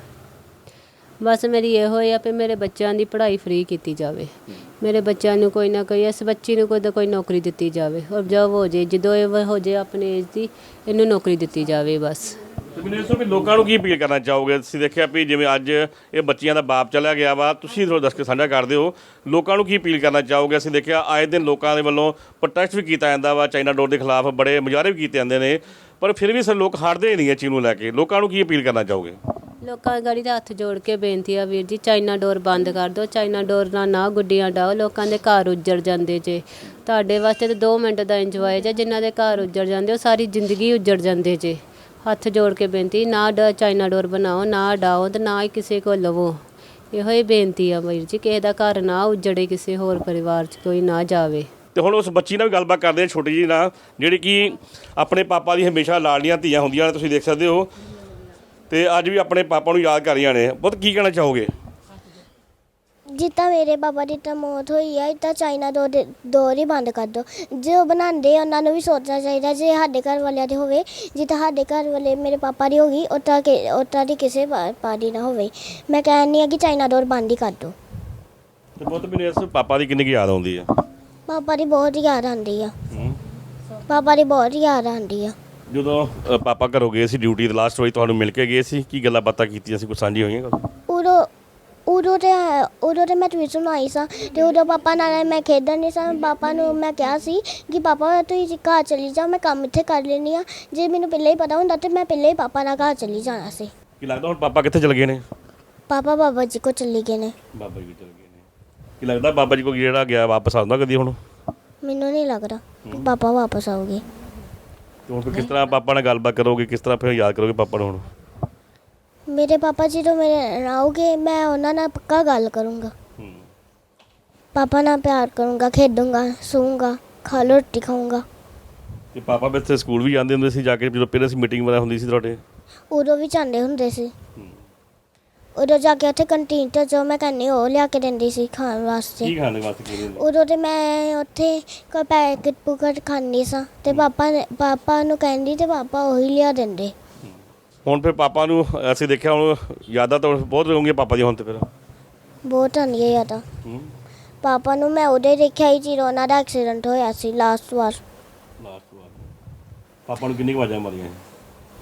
ਬਸ ਮੇਰੀ ਇਹੋ ਹੀ ਆ ਮੇਰੇ ਬੱਚਿਆਂ ਦੀ ਪੜ੍ਹਾਈ ਫ੍ਰੀ ਕੀਤੀ ਜਾਵੇ। ਮੇਰੇ ਬੱਚਿਆਂ ਨੂੰ ਕੋਈ ਨਾ ਕੋਈ, ਇਸ ਬੱਚੀ ਨੂੰ ਕੋਈ ਨਾ ਕੋਈ ਨੌਕਰੀ ਦਿੱਤੀ ਜਾਵੇ। ਔਰ ਜਦ ਹੋ ਜੇ, ਜਦੋਂ ਇਹ ਹੋ ਜੇ ਆਪਣੇ ਏਜ ਦੀ, ਇਹਨੂੰ ਨੌਕਰੀ ਦਿੱਤੀ ਜਾਵੇ ਬਸ। ਤੇ ਮੈਨੂੰ ਦੱਸੋ ਵੀ ਲੋਕਾਂ ਨੂੰ ਕੀ ਅਪੀਲ ਕਰਨਾ ਚਾਹੋਗੇ? ਤੁਸੀਂ ਦੇਖਿਆ ਵੀ ਜਿਵੇਂ ਅੱਜ ਇਹ ਬੱਚਿਆਂ ਦਾ ਬਾਪ ਚਲਾ ਗਿਆ ਵਾ, ਤੁਸੀਂ ਥੋੜਾ ਦੱਸ ਕੇ ਸਾਂਝਾ ਕਰਦੇ ਹੋ। ਲੋਕਾਂ ਨੂੰ ਕੀ ਅਪੀਲ ਕਰਨਾ ਚਾਹੋਗੇ? ਅਸੀਂ ਦੇਖਿਆ ਆਏ ਦਿਨ ਲੋਕਾਂ ਦੇ ਵੱਲੋਂ ਪ੍ਰੋਟੈਸਟ ਵੀ ਕੀਤਾ ਜਾਂਦਾ ਵਾ, ਚਾਈਨਾ ਡੋਰ ਦੇ ਖਿਲਾਫ ਬੜੇ ਮੁਜ਼ਾਹਰੇ ਵੀ ਕੀਤੇ ਜਾਂਦੇ ਨੇ। ਪਰ ਫਿਰ ਵੀ ਸਰ, ਲੋਕ ਹਟਦੇ ਨਹੀਂ ਇਹ ਚੀਜ਼ ਨੂੰ ਲੈ ਕੇ। ਲੋਕਾਂ ਨੂੰ ਕੀ ਅਪੀਲ ਕਰਨਾ ਚਾਹੋਗੇ? ਲੋਕਾਂ ਗਾੜੀ ਦਾ ਹੱਥ ਜੋੜ ਕੇ ਬੇਨਤੀ ਆ ਵੀਰ ਜੀ, ਚਾਈਨਾ ਡੋਰ ਬੰਦ ਕਰ ਦਿਓ। ਚਾਈਨਾ ਡੋਰ ਨਾਲ ਨਾ ਗੁੱਡੀਆਂ ਡਾਓ, ਲੋਕਾਂ ਦੇ ਘਰ ਉੱਜੜ ਜਾਂਦੇ ਜੇ। ਤੁਹਾਡੇ ਵਾਸਤੇ ਤਾਂ 2 ਮਿੰਟ ਦਾ ਇੰਜੋਏ ਜੇ, ਜਿਨ੍ਹਾਂ ਦੇ ਘਰ ਉੱਜੜ ਜਾਂਦੇ ਉਹ ਸਾਰੀ ਜ਼ਿੰਦਗੀ ਉੱਜੜ ਜਾਂਦੇ ਜੇ। ਹੱਥ ਜੋੜ ਕੇ ਬੇਨਤੀ, ਨਾ ਡ ਚਾਈਨਾ ਡੋਰ ਬਣਾਓ, ਨਾ ਡਾਓ ਤੇ ਨਾ ਹੀ ਕਿਸੇ ਕੋਲ ਲਵੋ। ਇਹੋ ਹੀ ਬੇਨਤੀ ਆ ਵੀਰ ਜੀ, ਕਿਸੇ ਦਾ ਘਰ ਨਾ ਉੱਜੜੇ ਕਿਸੇ ਹੋਰ ਪਰਿਵਾਰ 'ਚ ਕੋਈ ਨਾ ਜਾਵੇ। ਤੇ ਹੁਣ ਉਸ ਬੱਚੀ ਨਾਲ ਵੀ ਗੱਲਬਾਤ ਕਰਦੇ ਹਾਂ ਛੋਟੀ ਜੀ ਨਾਲ, ਜਿਹੜੀ ਕਿ ਆਪਣੇ ਪਾਪਾ ਦੀ ਹਮੇਸ਼ਾ ਲਾਡਲੀਆਂ ਧੀਆਂ ਹੁੰਦੀਆਂ ਨੇ, ਤੁਸੀਂ ਦੇਖ ਸਕਦੇ ਹੋ। ਤੇ ਅੱਜ ਵੀ ਆਪਣੇ ਪਾਪਾ ਨੂੰ ਯਾਦ ਕਰ ਰਹੀਆਂ ਨੇ ਬਹੁਤ ਕੀ ਕਹਿਣਾ ਚਾਹੋਗੇ? ਜਿੱਦਾਂ ਮੇਰੇ ਪਾਪਾ ਦੀ ਤਾਂ ਮੌਤ ਹੋਈ ਆ ਇੱਦਾਂ ਚਾਈਨਾ ਡੋਰ ਦੇ- ਡੋਰ ਹੀ ਬੰਦ ਕਰ ਦਿਓ ਜੇ ਬਣਾਉਂਦੇ ਆ, ਉਹਨਾਂ ਨੂੰ ਵੀ ਸੋਚਣਾ ਚਾਹੀਦਾ ਜੇ ਸਾਡੇ ਘਰ ਵਾਲਿਆਂ ਦੇ ਹੋਵੇ ਜਿੱਦਾਂ ਸਾਡੇ ਘਰ ਵਾਲੇ ਮੇਰੇ ਪਾਪਾ ਦੀ ਹੋ ਗਈ ਉੱਦਾਂ ਕਿ ਉੱਦਾਂ ਦੀ ਕਿਸੇ ਪਾ- ਪਾਰਟੀ ਨਾ ਹੋਵੇ। ਮੈਂ ਕਹਿੰਦੀ ਆ ਕਿ ਚਾਈਨਾ ਡੋਰ ਬੰਦ ਹੀ ਕਰ ਦਿਓ ਤੇ ਬਹੁਤ ਮੈਨੂੰ ਇਸ ਪਾਪਾ ਦੀ ਕਿੰਨੀ ਕੁ ਯਾਦ ਆਉਂਦੀ ਹੈ ਪਾਪਾ ਦੀ ਬਹੁਤ ਯਾਦ ਆਉਂਦੀ ਆ। ਪਾਪਾ ਦੀ ਬਹੁਤ ਯਾਦ ਆਉਂਦੀ ਆ। ਜਦੋਂ ਅ, ਪਾਪਾ ਘਰੋਂ ਗਏ ਸੀ ਡਿਊਟੀ ਤੇ ਲਾਸਟ ਵਾਰੀ ਤੁਹਾਨੂੰ ਮਿਲ ਕੇ ਗਏ ਸੀ ਕੀ ਗੱਲਾਂ ਬਾਤਾਂ ਕੀਤੀਆਂ ਸੀ? ਕੁਝ ਸਾਂਝੀ ਹੋਈਆਂ ਗੱਲ? ਉਦੋਂ ਉਦੋਂ ਤੇ ਉਦੋਂ ਤੇ ਮੈਂ ਟਿਊਸ਼ਨ ਆਈ ਸਾਂ ਤੇ ਉਦੋਂ ਪਾਪਾ ਨਾਲ ਮੈਂ ਖੇਡਣ ਨਹੀਂ ਸਾਂ। ਪਾਪਾ ਨੂੰ ਮੈਂ ਕਿਹਾ ਸੀ ਕਿ ਪਾਪਾ ਤੁਸੀਂ ਘਰ ਚਲੀ ਜਾ ਮੈਂ ਕੰਮ ਇੱਥੇ ਕਰ ਲੈਣੀ ਆ ਜੇ ਮੈਨੂੰ ਪਹਿਲਾਂ ਹੀ ਪਤਾ ਹੁੰਦਾ ਤੇ ਮੈਂ ਪਹਿਲਾਂ ਹੀ ਪਾਪਾ ਨਾਲ ਘਰ ਚਲੀ ਜਾਣਾ ਸੀ। ਕੀ ਲੱਗਦਾ ਹੁਣ ਪਾਪਾ ਕਿੱਥੇ ਚਲੇ ਗਏ ਨੇ? ਪਾਪਾ ਬਾਬਾ ਜੀ ਕੋ ਚਲੇ ਗਏ ਨੇ। ਬਾਬਾ ਜੀ ਚਲੇ ਗਏ ਨੇ। ਕੀ ਲੱਗਦਾ ਬਾਬਾ ਜੀ ਕੋਲ ਜਿਹੜਾ ਗਿਆ ਵਾਪਸ ਆਉਂਦਾ ਕਦੀ ਹੁਣ? ਮੈਨੂੰ ਨਹੀਂ ਲੱਗਦਾ ਕਿ ਪਾਪਾ ਵਾਪਸ ਆਉਗੇ। ਤੇ ਹੁਣ ਫਿਰ ਕਿਸ ਤਰ੍ਹਾਂ ਪਾਪਾ ਨਾਲ ਗੱਲਬਾਤ ਕਰੋਗੇ ਕਿਸ ਤਰ੍ਹਾਂ ਫਿਰ ਯਾਦ ਕਰੋਗੇ ਪਾਪਾ ਨੂੰ ਹੁਣ? ਮੇਰੇ ਪਾਪਾ ਜਦੋਂ ਮੇਰੇ ਆਉਗੇ ਮੈਂ ਉਹਨਾਂ ਨਾਲ ਪੱਕਾ ਗੱਲ ਕਰੂੰਗਾ। ਹੂੰ। ਪਾਪਾ ਨਾਲ ਪਿਆਰ ਕਰੂੰਗਾ ਖੇਡੂੰਗਾ ਸੌਂਗਾ ਖਾ ਲੋ ਰੋਟੀ ਖਾਊਂਗਾ। ਤੇ ਪਾਪਾ ਵੀ ਇੱਥੇ ਸਕੂਲ ਵੀ ਜਾਂਦੇ ਹੁੰਦੇ ਸੀ ਜਾ ਕੇ ਜਦੋਂ ਪੇਰੈਂਟਸ ਮੀਟਿੰਗ ਵਗੈਰਾ ਹੁੰਦੀ ਸੀ ਤੁਹਾਡੇ? ਉਦੋਂ ਵੀ ਜਾਂਦੇ ਹੁੰਦੇ ਸੀ। ਉਦੋਂ ਜਾ ਕੇ ਉੱਥੇ ਕੰਟੀਨ ਤੇ ਜੋ ਮੈਂ ਕਹਿੰਦੀ ਉਹ ਲਿਆ ਕੇ ਦਿੰਦੀ ਸੀ ਖਾਣ ਵਾਸਤੇ। ਕੀ ਖਾਣੇ ਵਾਸਤੇ ਕਹਿੰਦੇ ਹੁੰਦੇ ਉਦੋਂ ਤੇ ਮੈਂ ਉੱਥੇ ਕੋਈ ਪੈਕਟ ਪੁਕਟ ਖਾਂਦੀ ਸਾਂ ਤੇ ਪਾਪਾ ਨੇ ਪਾਪਾ ਨੂੰ ਕਹਿੰਦੀ ਤੇ ਪਾਪਾ ਉਹੀ ਲਿਆ ਦਿੰਦੇ। ਹੁਣ ਫਿਰ ਪਾਪਾ ਨੂੰ ਅਸੀਂ ਦੇਖਿਆ ਹੁਣ ਯਾਦਾਂ ਤਾਂ ਬਹੁਤ ਰਹੂੰਗੀਆਂ ਪਾਪਾ ਦੀ ਹੁਣ ਤੇ ਫਿਰ। ਬਹੁਤ ਆਉਂਦੀਆਂ ਯਾਦਾਂ। ਹੂੰ। ਪਾਪਾ ਨੂੰ ਮੈਂ ਉਹਦੇ ਦੇਖਿਆ ਹੀ ਜਦੋਂ ਉਹਨਾਂ ਦਾ ਐਕਸੀਡੈਂਟ ਹੋਇਆ ਸੀ ਲਾਸਟ ਵਾਰ। ਲਾਸਟ ਵਾਰ। ਪਾਪਾ ਨੂੰ ਕਿੰਨੀ ਕੁ ਆਵਾਜ਼ਾਂ ਮਾਰੀਆਂ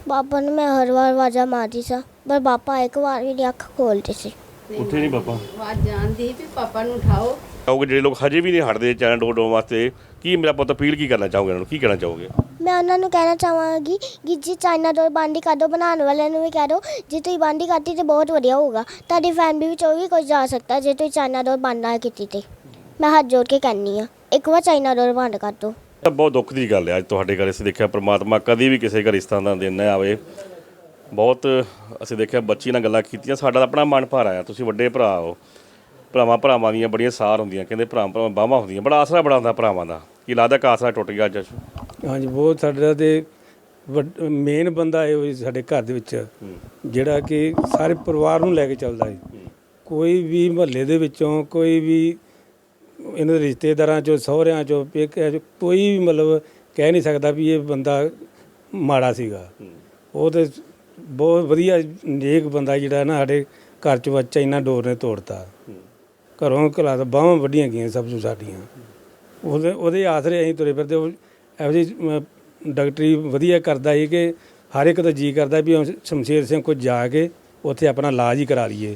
ਪਾਪਾ ਨੂੰ ਮੈਂ ਹਰ ਵਾਰ ਆਵਾਜ਼ਾਂ ਮਾਰਦੀ ਸਾਂ। ਪਰ ਪਾਪਾ ਇੱਕ ਵਾਰ ਵੀ ਨਹੀਂ ਅੱਖ ਖੋਲਦੇ ਸੀ। ਉੱਥੇ ਨਹੀਂ ਪਾਪਾ। ਆਵਾਜ਼ ਆਂਦੀ ਵੀ ਪਾਪਾ ਨੂੰ ਉਠਾਓ। ਕਹੋਗੇ ਜਿਹੜੇ ਲੋਕ ਹਜੇ ਵੀ ਨਹੀਂ ਹਟਦੇ ਚੈਨਲ ਡੋ ਡੋ ਵਾਸਤੇ ਕੀ ਮੇਰਾ ਪੁੱਤ ਅਪੀਲ ਕੀ ਕਰਨਾ ਚਾਹੋਗੇ ਇਹਨਾਂ ਨੂੰ? ਕੀ ਕਹਿਣਾ ਚਾਹੋਗੇ? ਮੈਂ ਉਹਨਾਂ ਨੂੰ ਕਹਿਣਾ ਚਾਹਾਂਗੀ ਕਿ ਜੀ ਚਾਈਨਾ ਡੋਰ ਬੰਦ ਹੀ ਕਰ ਦਿਓ ਬਣਾਉਣ ਵਾਲਿਆਂ ਨੂੰ ਵੀ ਕਹਿ ਦਿਓ ਜੇ ਤੁਸੀਂ ਬੰਦ ਹੀ ਕਰਤੀ ਤੇ ਬਹੁਤ ਵਧੀਆ ਹੋਊਗਾ। ਤੁਹਾਡੀ ਫੈਮਿਲੀ ਵਿੱਚ ਉਹ ਵੀ ਕੁਝ ਜਾ ਸਕਦਾ ਜੇ ਤੁਸੀਂ ਚਾਈਨਾ ਡੋਰ ਬੰਦ ਨਾ ਕੀਤੀ ਤੇ। ਮੈਂ ਹੱਥ ਜੋੜ ਕੇ ਕਹਿੰਨੀ ਆ ਇੱਕ ਵਾਰ ਚਾਈਨਾ ਡੋਰ ਬੰਦ ਕਰ ਦਿਓ। ਤਾਂ ਬਹੁਤ ਦੁੱਖ ਦੀ ਗੱਲ ਹੈ ਅੱਜ ਤੁਹਾਡੇ ਘਰ ਅਸੀਂ ਦੇਖਿਆ ਪ੍ਰਮਾਤਮਾ ਕਦੀ ਵੀ ਕਿਸੇ ਘਰ ਇਸ ਤਰ੍ਹਾਂ ਦਾ ਦਿਨ ਨਾ ਆਵੇ। ਬਹੁਤ ਅਸੀਂ ਦੇਖਿਆ ਬੱਚੀ ਨਾਲ ਗੱਲਾਂ ਕੀਤੀਆਂ। ਸਾਡਾ ਆਪਣਾ ਮਨ ਭਰ ਆਇਆ ਤੁਸੀਂ ਵੱਡੇ ਭਰਾ ਹੋ। ਭਰਾਵਾਂ ਭਰਾਵਾਂ ਦੀਆਂ ਬੜੀਆਂ ਸਾਰ ਹੁੰਦੀਆਂ। ਕਹਿੰਦੇ ਭਰਾ ਭਰਾਵਾਂ ਬਾਹਾਂ ਹੁੰਦੀਆਂ। ਬੜਾ ਆਸਰਾ ਬੜਾ ਹੁੰਦਾ ਭਰਾਵਾਂ ਦਾ। ਕੀ ਲੱਗਦਾ ਕਿ ਆਸਰਾ ਟੁੱਟ ਗਿਆ ਅੱਜ? ਹਾਂਜੀ ਬਹੁਤ ਸਾਡਾ ਤੇ ਮੇਨ ਬੰਦਾ ਇਹ ਸਾਡੇ ਘਰ ਦੇ ਵਿੱਚ। ਜਿਹੜਾ ਕਿ ਸਾਰੇ ਪਰਿਵਾਰ ਨੂੰ ਲੈ ਕੇ ਚੱਲਦਾ ਹੈ। ਕੋਈ ਵੀ ਮਹੱਲੇ ਦੇ ਵਿੱਚੋਂ ਕੋਈ ਵੀ ਇਹਨਾਂ ਦੇ ਰਿਸ਼ਤੇਦਾਰਾਂ ਚੋਂ ਸਹੁਰਿਆਂ ਚੋਂ ਕੋਈ ਵੀ ਮਤਲਬ ਕਹਿ ਨਹੀਂ ਸਕਦਾ ਵੀ ਇਹ ਬੰਦਾ ਮਾੜਾ ਸੀਗਾ। ਉਹ ਤੇ ਬਹੁਤ ਵਧੀਆ ਨੇਕ ਬੰਦਾ ਜਿਹੜਾ ਨਾ ਸਾਡੇ ਘਰ ਚ ਬੱਚਾ ਇੰਨਾ ਡੋਰ ਨੇ ਤੋੜਤਾ। ਘਰੋਂ ਘਲਾ ਦਾ ਬਾਹਾਂ ਵੱਡੀਆਂ ਗਈਆਂ ਸਭ ਤੋਂ ਸਾਡੀਆਂ। ਉਹਦੇ ਉਹਦੇ ਆਸਰੇ ਅਸੀਂ ਤੁਰੇ ਫਿਰਦੇ ਉਹ ਇਹੋ ਜਿਹੀ ਡਾਕਟਰੀ ਵਧੀਆ ਕਰਦਾ ਸੀ ਕਿ ਹਰ ਇੱਕ ਦਾ ਜੀ ਕਰਦਾ ਵੀ ਅਸੀਂ ਸ਼ਮਸ਼ੇਰ ਸਿੰਘ ਕੋਲ ਜਾ ਕੇ ਉੱਥੇ ਆਪਣਾ ਇਲਾਜ ਹੀ ਕਰਾ ਲਈਏ।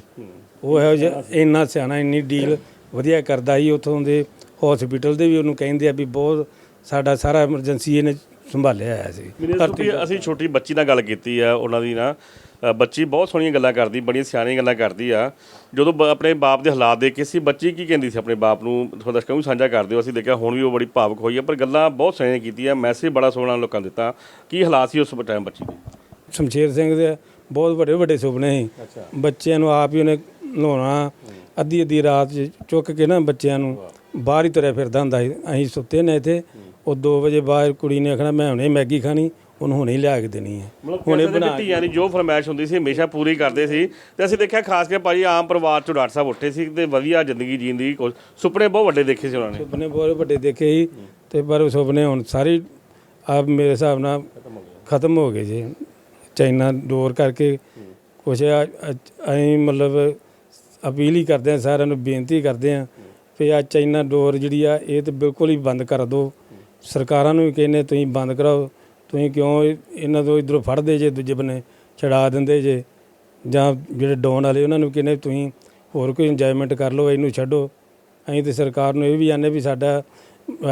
ਉਹ ਇਹੋ ਜਿਹਾ ਇੰਨਾ ਸਿਆਣਾ, ਇੰਨੀ ਡੀਲ ਵਧੀਆ ਕਰਦਾ ਸੀ। ਉੱਥੋਂ ਦੇ ਹਸਪੀਟਲ ਦੇ ਵੀ ਉਹਨੂੰ ਕਹਿੰਦੇ ਆ ਵੀ ਬਹੁਤ ਸਾਡਾ ਸਾਰਾ ਐਮਰਜੈਂਸੀ ਇਹਨੇ ਸੰਭਾਲਿਆ ਹੋਇਆ ਸੀ। ਸੁਪੀ ਅਸੀਂ ਛੋਟੀ ਬੱਚੀ ਨਾਲ ਗੱਲ ਕੀਤੀ ਆ ਉਹਨਾਂ ਦੀ ਨਾ। ਅ, ਬੱਚੀ ਬਹੁਤ ਸੋਹਣੀਆਂ ਗੱਲਾਂ ਕਰਦੀ ਬੜੀਆਂ ਸਿਆਣੀਆਂ ਗੱਲਾਂ ਕਰਦੀ ਆ। ਜਦੋਂ ਬ- ਆਪਣੇ ਬਾਪ ਦੇ ਹਾਲਾਤ ਦੇਖ ਕੇ ਸੀ ਬੱਚੀ ਕੀ ਕਹਿੰਦੀ ਸੀ ਆਪਣੇ ਬਾਪ ਨੂੰ? ਤੁਹਾਡਾ ਦਰਸ਼ਕਾਂ ਨੂੰ ਸਾਂਝਾ ਕਰਦੇ ਹੋ? ਅਸੀਂ ਦੇਖਿਆ ਹੁਣ ਵੀ ਉਹ ਬੜੀ ਭਾਵਕ ਹੋਈ ਆ ਪਰ ਗੱਲਾਂ ਬਹੁਤ ਸੋਹਣੀਆਂ ਕੀਤੀਆਂ ਮੈਸੇਜ ਬੜਾ ਸੋਹਣਾ ਲੋਕਾਂ ਨੂੰ ਦਿੱਤਾ। ਕੀ ਹਾਲਾਤ ਸੀ ਉਸ ਟਾਈਮ ਬੱਚੀ ਦੇ? ਸ਼ਮਸ਼ੇਰ ਸਿੰਘ ਦੇ ਬਹੁਤ ਵੱਡੇ ਵੱਡੇ ਸੁਪਨੇ ਸੀ। ਬੱਚਿਆਂ ਨੂੰ ਆਪ ਹੀ ਉਹਨੇ ਨਹਾਉਣਾ ਅੱਧੀ ਅੱਧੀ ਰਾਤ 'ਚ ਚੁੱਕ ਕੇ ਨਾ ਬੱਚਿਆਂ ਨੂੰ ਬਾਹਰ ਹੀ ਤੁਰਿਆ ਫਿਰਦਾ ਹੁੰਦਾ ਸੀ। ਅਸੀਂ ਸੁੱਤੇ ਨੇ ਇੱਥੇ। ਉਹ 2 ਵਜੇ ਬਾਹਰ ਕੁੜੀ ਨੇ ਆਖਣਾ ਮੈਂ ਹੁਣੇ ਮੈਗੀ ਖਾਣੀ ਉਹਨੂੰ ਹੁਣੇ ਲਿਆ ਕੇ ਦੇਣੀ ਹੈ। ਹੁਣੇ ਬਣਾ ਧੀਆਂ ਦੀ ਜੋ ਫਰਮਾਇਸ਼ ਹੁੰਦੀ ਸੀ ਹਮੇਸ਼ਾ ਪੂਰੀ ਕਰਦੇ ਸੀ। ਤੇ ਅਸੀਂ ਦੇਖਿਆ ਖਾਸ ਕਰਕੇ ਭਾਜੀ ਆਮ ਪਰਿਵਾਰ ਚੋਂ ਡਾਕਟਰ ਸਾਹਿਬ ਉੱਠੇ ਸੀ ਤੇ ਵਧੀਆ ਜ਼ਿੰਦਗੀ ਜੀਣ ਦੀ ਕੋਸ਼ਿਸ਼ ਸੁਪਨੇ ਬਹੁਤ ਵੱਡੇ ਦੇਖੇ ਸੀ ਉਹਨਾਂ ਨੇ। ਸੁਪਨੇ ਬਹੁਤ ਵੱਡੇ ਦੇਖੇ ਸੀ ਤੇ ਪਰ ਉਹ ਸੁਪਨੇ ਹੁਣ ਸਾਰੇ ਆਪ ਮੇਰੇ ਹਿਸਾਬ ਨਾਲ ਖਤਮ ਹੋ ਗਏ ਜੀ। ਚਾਈਨਾ ਡੋਰ ਕਰਕੇ ਕੁਛ ਅਸੀਂ ਮਤਲਬ ਅਪੀਲ ਹੀ ਕਰਦੇ ਆ ਸਾਰਿਆਂ ਨੂੰ ਬੇਨਤੀ ਕਰਦੇ ਆ ਵੀ ਆ ਚਾਈਨਾ ਡੋਰ ਜਿਹੜੀ ਆ ਇਹ ਤੇ ਬਿਲਕੁਲ ਹੀ ਬੰਦ ਕਰ ਦਿਓ ਸਰਕਾਰਾਂ ਨੂੰ ਵੀ ਕਹਿੰਦੇ, ਤੁਸੀਂ ਬੰਦ ਕਰਾਓ। ਤੁਸੀਂ ਕਿਉਂ ਇਹਨਾਂ ਤੋਂ ਇਧਰੋਂ ਫੜਦੇ ਜੇ, ਦੂਜੇ ਬੰਨੇ ਛਡਾ ਦਿੰਦੇ ਜੇ? ਜਾਂ ਜਿਹੜੇ ਡੋਨ ਵਾਲੇ, ਉਹਨਾਂ ਨੂੰ ਕਹਿੰਦੇ, ਤੁਸੀਂ ਹੋਰ ਕੋਈ ਇੰਜੋਇਮੈਂਟ ਕਰ ਲਓ, ਇਹਨੂੰ ਛੱਡੋ। ਅਸੀਂ ਤੇ ਸਰਕਾਰ ਨੂੰ ਇਹ ਵੀ ਆਨੇ ਵੀ ਸਾਡਾ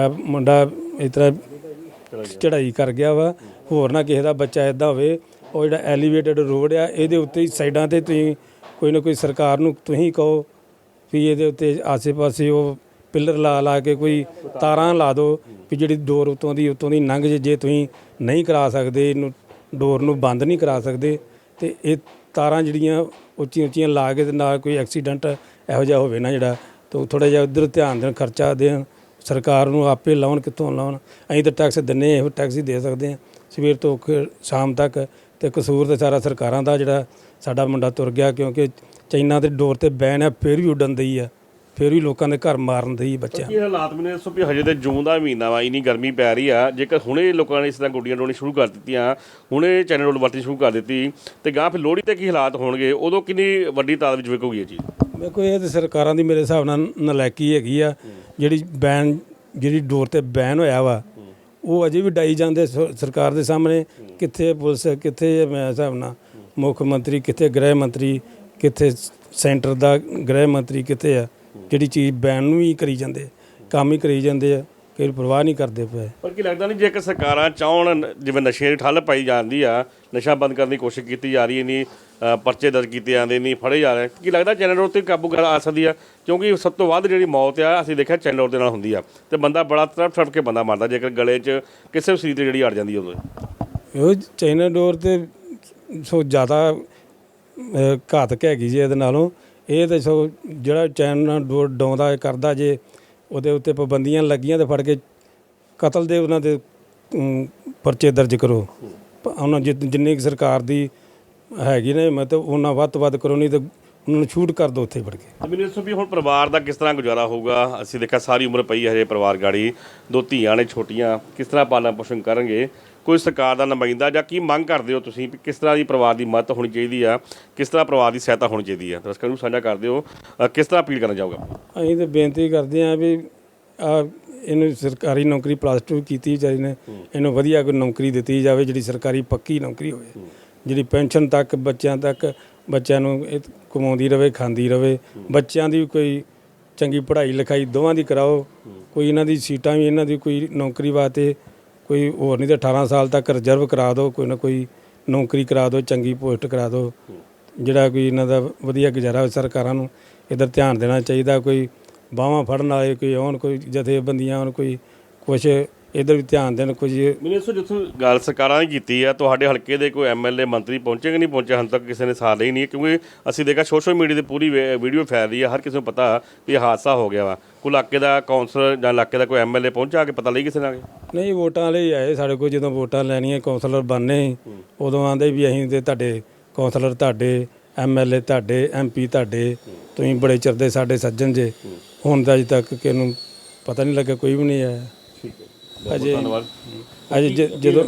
ਮੁੰਡਾ ਇਸ ਤਰ੍ਹਾਂ ਚੜਾਈ ਕਰ ਗਿਆ ਵਾ। ਹੋਰ ਨਾ ਕਿਸੇ ਦਾ ਬੱਚਾ ਇਦਾਂ ਹੋਵੇ, ਉਹ ਜਿਹੜਾ ਐਲੀਵੇਟਡ ਰੋਡ ਆ, ਇਹਦੇ ਉੱਤੇ ਹੀ ਸਾਈਡਾਂ ਤੇ ਤੁਸੀਂ ਕੋਈ ਨਾ ਕੋਈ ਸਰਕਾਰ ਨੂੰ ਤੁਸੀਂ ਕਹੋ ਵੀ ਇਹਦੇ ਉੱਤੇ ਆਸੇ-ਪਾਸੇ ਉਹ ਪਿੱਲਰ ਲਾ ਲਾ ਕੇ ਕੋਈ ਤਾਰਾਂ ਲਾ ਦਿਓ ਵੀ ਜਿਹੜੀ ਡੋਰ ਉਤੋਂ ਦੀ ਉਤੋਂ ਦੀ ਲੰਘ ਜੇ ਜੇ ਤੁਸੀਂ ਨਹੀਂ ਕਰਾ ਸਕਦੇ, ਇਹਨੂੰ ਡੋਰ ਨੂੰ ਬੰਦ ਨਹੀਂ ਕਰਾ ਸਕਦੇ, ਤੇ ਇਹ ਤਾਰਾਂ ਜਿਹੜੀਆਂ ਉੱਚੀਆਂ ਉੱਚੀਆਂ ਲਾ ਕੇ ਤੇ ਨਾਲ ਕੋਈ ਐਕਸੀਡੈਂਟ ਇਹੋ ਜਿਹਾ ਹੋਵੇ ਨਾ ਜਿਹੜਾ, ਤਾਂ ਥੋੜਾ ਜਿਹਾ ਉਧਰ ਧਿਆਨ ਦੇਣ, ਖਰਚਾ ਦੇਣ, ਸਰਕਾਰ ਨੂੰ ਆਪੇ ਲਾਉਣ, ਕਿੱਥੋਂ ਲਾਉਣ, ਅਸੀਂ ਤਾਂ ਟੈਕਸ ਦਿੰਨੇ ਇਹੋ ਟੈਕਸ ਹੀ ਦੇ ਸਕਦੇ ਹਾਂ। ਸਵੇਰ ਤੋਂ ਖ- ਸ਼ਾਮ ਤੱਕ ਤੇ ਕਸੂਰ ਤਾਂ ਸਾਰਾ ਸਰਕਾਰਾਂ ਦਾ ਜਿਹੜਾ ਸਾਡਾ ਮੁੰਡਾ ਤੁਰ ਗਿਆ ਕਿਉਂਕਿ ਚਾਈਨਾ ਦੇ ਡੋਰ ਤੇ ਬੈਨ ਹੈ ਫਿਰ ਵੀ ਉੱਡਣ ਦਈ ਆ। ਫਿਰ ਵੀ ਲੋਕਾਂ ਦੇ ਘਰ ਮਾਰਨ ਦਈ ਬੱਚਿਆਂ ਕੀ ਹਾਲਾਤ ਮੈਨੂੰ ਦੱਸੋ ਵੀ ਹਜੇ ਤੇ ਜੂਨ ਦਾ ਮਹੀਨਾ ਵਾ ਇਨੀ ਗਰਮੀ ਪੈ ਰਹੀ ਆ। ਜੇਕਰ ਹੁਣੇ ਲੋਕਾਂ ਨੇ ਇਸ ਤਰ੍ਹਾਂ ਗੁੱਡੀਆਂ ਡੋਣੀ ਸ਼ੁਰੂ ਕਰ ਦਿੱਤੀਆਂ ਹੁਣੇ ਚੈਨਲ ਰੋਡ ਵਰਤਣੀ ਸ਼ੁਰੂ ਕਰ ਦਿੱਤੀ ਤੇ ਗਾਂ ਫਿਰ ਲੋਹੜੀ ਤੇ ਕੀ ਹਾਲਾਤ ਹੋਣਗੇ? ਉਦੋਂ ਕਿੰਨੀ ਵੱਡੀ ਤਾਦਾਦ ਵਿੱਚ ਵਿਕੂਗੀ ਇਹ ਚੀਜ਼? ਵੇਖੋ ਇਹ ਤੇ ਸਰਕਾਰਾਂ ਦੀ ਮੇਰੇ ਹਿਸਾਬ ਨਾਲ ਨਲਾਇਕੀ ਹੈਗੀ ਆ। ਜਿਹੜੀ ਬੈਨ ਜਿਹੜੀ ਡੋਰ ਤੇ ਬੈਨ ਹੋਇਆ ਵਾ ਉਹ ਅਜੇ ਵੀ ਡਾਈ ਜਾਂਦੇ ਸ- ਸਰਕਾਰ ਦੇ ਸਾਹਮਣੇ। ਕਿੱਥੇ ਪੁਲਿਸ ਕਿੱਥੇ ਮੈਂ ਹਿਸਾਬ ਨਾਲ ਮੁੱਖ ਮੰਤਰੀ ਕਿੱਥੇ ਗ੍ਰਹਿ ਮੰਤਰੀ ਕਿੱਥੇ ਸੈਂਟਰ ਦਾ ਗ੍ਰਹਿ ਮੰਤਰੀ ਕਿੱਥੇ ਆ? ਜਿਹੜੀ ਚੀਜ਼ ਬੈਨ ਨੂੰ ਵੀ ਕਰੀ ਜਾਂਦੇ ਕੰਮ ਹੀ ਕਰੀ ਜਾਂਦੇ ਆ ਕੋਈ ਪਰਵਾਹ ਨਹੀਂ ਕਰਦੇ ਪਏ। ਪਰ ਕੀ ਲੱਗਦਾ ਨਹੀਂ ਜੇ ਕਿ ਸਰਕਾਰਾਂ ਚਾਹਣ ਜਿਵੇਂ ਨਸ਼ੇ ਦੀ ਠੱਲ ਪਾਈ ਜਾਂਦੀ ਆ ਨਸ਼ਾ ਬੰਦ ਕਰਨ ਦੀ ਕੋਸ਼ਿਸ਼ ਕੀਤੀ ਜਾ ਰਹੀ ਹੈ ਨਹੀਂ ਪਰਚੇ ਦਰਜ ਕੀਤੇ ਜਾਂਦੇ ਨਹੀਂ ਫੜੇ ਜਾ ਰਹੇ ਕੀ ਲੱਗਦਾ ਚੈਨਲ ਰੋਡ ਤੇ ਕਾਬੂ ਕਰ ਆ ਸਕਦੀ ਆ? ਕਿਉਂਕਿ ਸਭ ਤੋਂ ਵੱਧ ਜਿਹੜੀ ਮੌਤ ਆ ਅਸੀਂ ਦੇਖਿਆ ਚੈਨਲ ਰੋਡ ਦੇ ਨਾਲ ਹੁੰਦੀ ਆ ਤੇ ਬੰਦਾ ਬੜਾ ਤੜਫ ਤੜਫ ਕੇ ਬੰਦਾ ਮਰਦਾ ਜੇਕਰ ਗਲੇ 'ਚ ਕਿਸੇ ਵੀ ਸਰੀਰ ਤੇ ਜਿਹੜੀ ਅੜ ਜਾਂਦੀ ਉਦੋਂ। ਉਹ ਚਾਈਨਾ ਡੋਰ ਤੇ ਸੋ ਜ਼ਿਆਦਾ ਘਾਤਕ ਹੈਗੀ ਜੀ ਇਹਦੇ ਨਾਲੋਂ। ਇਹ ਤਾਂ ਸੋ ਜਿਹੜਾ ਚਾਈਨਾ ਡੋਰ ਡਾਉਂਦਾ ਕਰਦਾ ਜੇ ਉਹਦੇ ਉੱਤੇ ਪਾਬੰਦੀਆਂ ਲੱਗੀਆਂ ਤੇ ਫੜ ਕੇ ਕਤਲ ਦੇ ਉਹਨਾਂ ਦੇ ਅਮ, ਪਰਚੇ ਦਰਜ ਕਰੋ। ਉਹਨਾਂ ਜਿ- ਜਿੰਨੀ ਕੁ ਸਰਕਾਰ ਦੀ ਹੈਗੀ ਨੇ ਮਤਲਬ ਉਹਨਾਂ ਵੱਧ ਤੋਂ ਵੱਧ ਕਰੋ ਨਹੀਂ ਤੇ ਉਹਨਾਂ ਨੂੰ ਛੂਟ ਕਰ ਦਿਓ ਉੱਥੇ ਫੜ ਕੇ। ਮੈਨੂੰ ਦੱਸੋ ਵੀ ਹੁਣ ਪਰਿਵਾਰ ਦਾ ਕਿਸ ਤਰ੍ਹਾਂ ਗੁਜ਼ਾਰਾ ਹੋਊਗਾ? ਅਸੀਂ ਦੇਖਿਆ ਸਾਰੀ ਉਮਰ ਪਈ ਹੈ ਹਜੇ ਪਰਿਵਾਰ ਗਾੜੀ। ਦੋ ਧੀਆਂ ਨੇ ਛੋਟੀਆਂ। ਕਿਸ ਤਰ੍ਹਾਂ ਪਾਲਣ ਪੋਸ਼ਣ ਕਰਨਗੇ? ਕੋਈ ਸਰਕਾਰ ਦਾ ਨੁਮਾਇੰਦਾ ਜਾਂ ਕੀ ਮੰਗ ਕਰਦੇ ਹੋ ਤੁਸੀਂ ਵੀ ਕਿਸ ਤਰ੍ਹਾਂ ਦੀ ਪਰਿਵਾਰ ਦੀ ਮਦਦ ਹੋਣੀ ਚਾਹੀਦੀ ਆ ਕਿਸ ਤਰ੍ਹਾਂ ਪਰਿਵਾਰ ਦੀ ਸਹਾਇਤਾ ਹੋਣੀ ਚਾਹੀਦੀ ਆ? ਦਰਸ਼ਕਾਂ ਨੂੰ ਸਾਂਝਾ ਕਰਦੇ ਹੋ ਅ, ਕਿਸ ਤਰ੍ਹਾਂ ਅਪੀਲ ਕਰਨਾ ਚਾਹੋਗਾ? ਅਸੀਂ ਤਾਂ ਬੇਨਤੀ ਕਰਦੇ ਹਾਂ ਵੀ ਆ ਇਹਨੂੰ ਸਰਕਾਰੀ ਨੌਕਰੀ ਪਲੱਸ 2 ਕੀਤੀ ਵਿਚਾਰੀ ਨੇ ਇਹਨੂੰ ਵਧੀਆ ਕੋਈ ਨੌਕਰੀ ਦਿੱਤੀ ਜਾਵੇ ਜਿਹੜੀ ਸਰਕਾਰੀ ਪੱਕੀ ਨੌਕਰੀ ਹੋਵੇ। ਜਿਹੜੀ ਪੈਨਸ਼ਨ ਤੱਕ ਬੱਚਿਆਂ ਤੱਕ ਬੱਚਿਆਂ ਨੂੰ ਇਹ ਕਮਾਉਂਦੀ ਰਵੇ ਖਾਂਦੀ ਰਵੇ ਬੱਚਿਆਂ ਦੀ ਕੋਈ ਚੰਗੀ ਪੜ੍ਹਾਈ ਲਿਖਾਈ ਦੋਵਾਂ ਦੀ ਕਰਾਓ। ਕੋਈ ਇਹਨਾਂ ਦੀ ਸੀਟਾਂ ਵੀ ਇਹਨਾਂ ਦੀ ਕੋਈ ਨੌਕਰੀ ਵਾਸਤੇ ਕੋਈ ਹੋਰ ਨਹੀਂ ਤੇ 18 ਸਾਲ ਤੱਕ ਰਿਜ਼ਰਵ ਕਰਾ ਦਿਓ, ਕੋਈ ਨਾ ਕੋਈ ਨੌਕਰੀ ਕਰਾ ਦਿਓ, ਚੰਗੀ ਪੋਸਟ ਕਰਾ ਦਿਓ। ਜਿਹੜਾ ਕੋਈ ਇਹਨਾਂ ਦਾ ਵਧੀਆ ਗੁਜ਼ਾਰਾ ਹੋਵੇ ਸਰਕਾਰਾਂ ਨੂੰ, ਇਧਰ ਧਿਆਨ ਦੇਣਾ ਚਾਹੀਦਾ, ਕੋਈ ਬਾਹਾਂ ਫੜਨ ਵਾਲੇ, ਕੋਈ ਆਉਣ, ਕੋਈ ਜਥੇਬੰਦੀਆਂ ਆਉਣ ਕੋਈ ਕੁਛ ਇਧਰ ਵੀ ਧਿਆਨ ਦੇਣ ਕੁਝ। ਮੈਨੂੰ ਇਸ ਜਿੱਥੋਂ ਗੱਲ ਸਰਕਾਰਾਂ ਨੇ ਕੀਤੀ ਆ ਤੁਹਾਡੇ ਹਲਕੇ ਦੇ ਕੋਈ ਐਮਐਲਏ ਮੰਤਰੀ ਪਹੁੰਚੇ ਕਿ ਨਹੀਂ ਪਹੁੰਚੇ? ਹੁਣ ਤੱਕ ਕਿਸੇ ਨੇ ਸਾਥ ਲਈ ਨਹੀਂ ਕਿਉਂਕਿ ਅਸੀਂ ਦੇਖਿਆ ਸੋਸ਼ਲ ਮੀਡੀਆ ਤੇ ਪੂਰੀ ਵੀਡੀਓ ਫੈਲ ਰਹੀ ਆ ਹਰ ਕਿਸੇ ਨੂੰ ਪਤਾ ਵੀ ਇਹ ਹਾਦਸਾ ਹੋ ਗਿਆ ਵਾ। ਕੋਈ ਇਲਾਕੇ ਦਾ ਕਾਉਂਸਲਰ ਜਾਂ ਇਲਾਕੇ ਦਾ ਕੋਈ ਐਮਐਲਏ ਪਹੁੰਚਾ ਕੇ ਪਤਾ ਲਈ ਕਿਸੇ ਨਾਲ? ਨਹੀਂ ਵੋਟਾਂ ਲਈ ਆਏ ਸਾਡੇ ਕੋਲ ਜਦੋਂ ਵੋਟਾਂ ਲੈਣੀਆਂ ਕੌਂਸਲਰ ਬਣਨੇ ਉਦੋਂ ਆਂਦੇ ਵੀ ਅਸੀਂ ਤੇ ਤੁਹਾਡੇ ਕੌਂਸਲਰ ਤੁਹਾਡੇ ਐਮਐਲਏ ਤੁਹਾਡੇ ਐਮਪੀ ਤੁਹਾਡੇ ਤੁਸੀਂ ਬੜੇ ਚਿਰ ਦੇ ਸਾਡੇ ਸੱਜਣ ਜੇ। ਹੁਣ ਤਾਂ ਅਜੇ ਤੱਕ ਕਿਹਨੂੰ ਪਤਾ ਨਹੀਂ ਲੱਗਾ ਕੋਈ ਵੀ ਨਹੀਂ ਆਇਆ। ਅਜੇ ਧੰਨਵਾਦ। ਅਜੇ ਜ- ਜਦੋਂ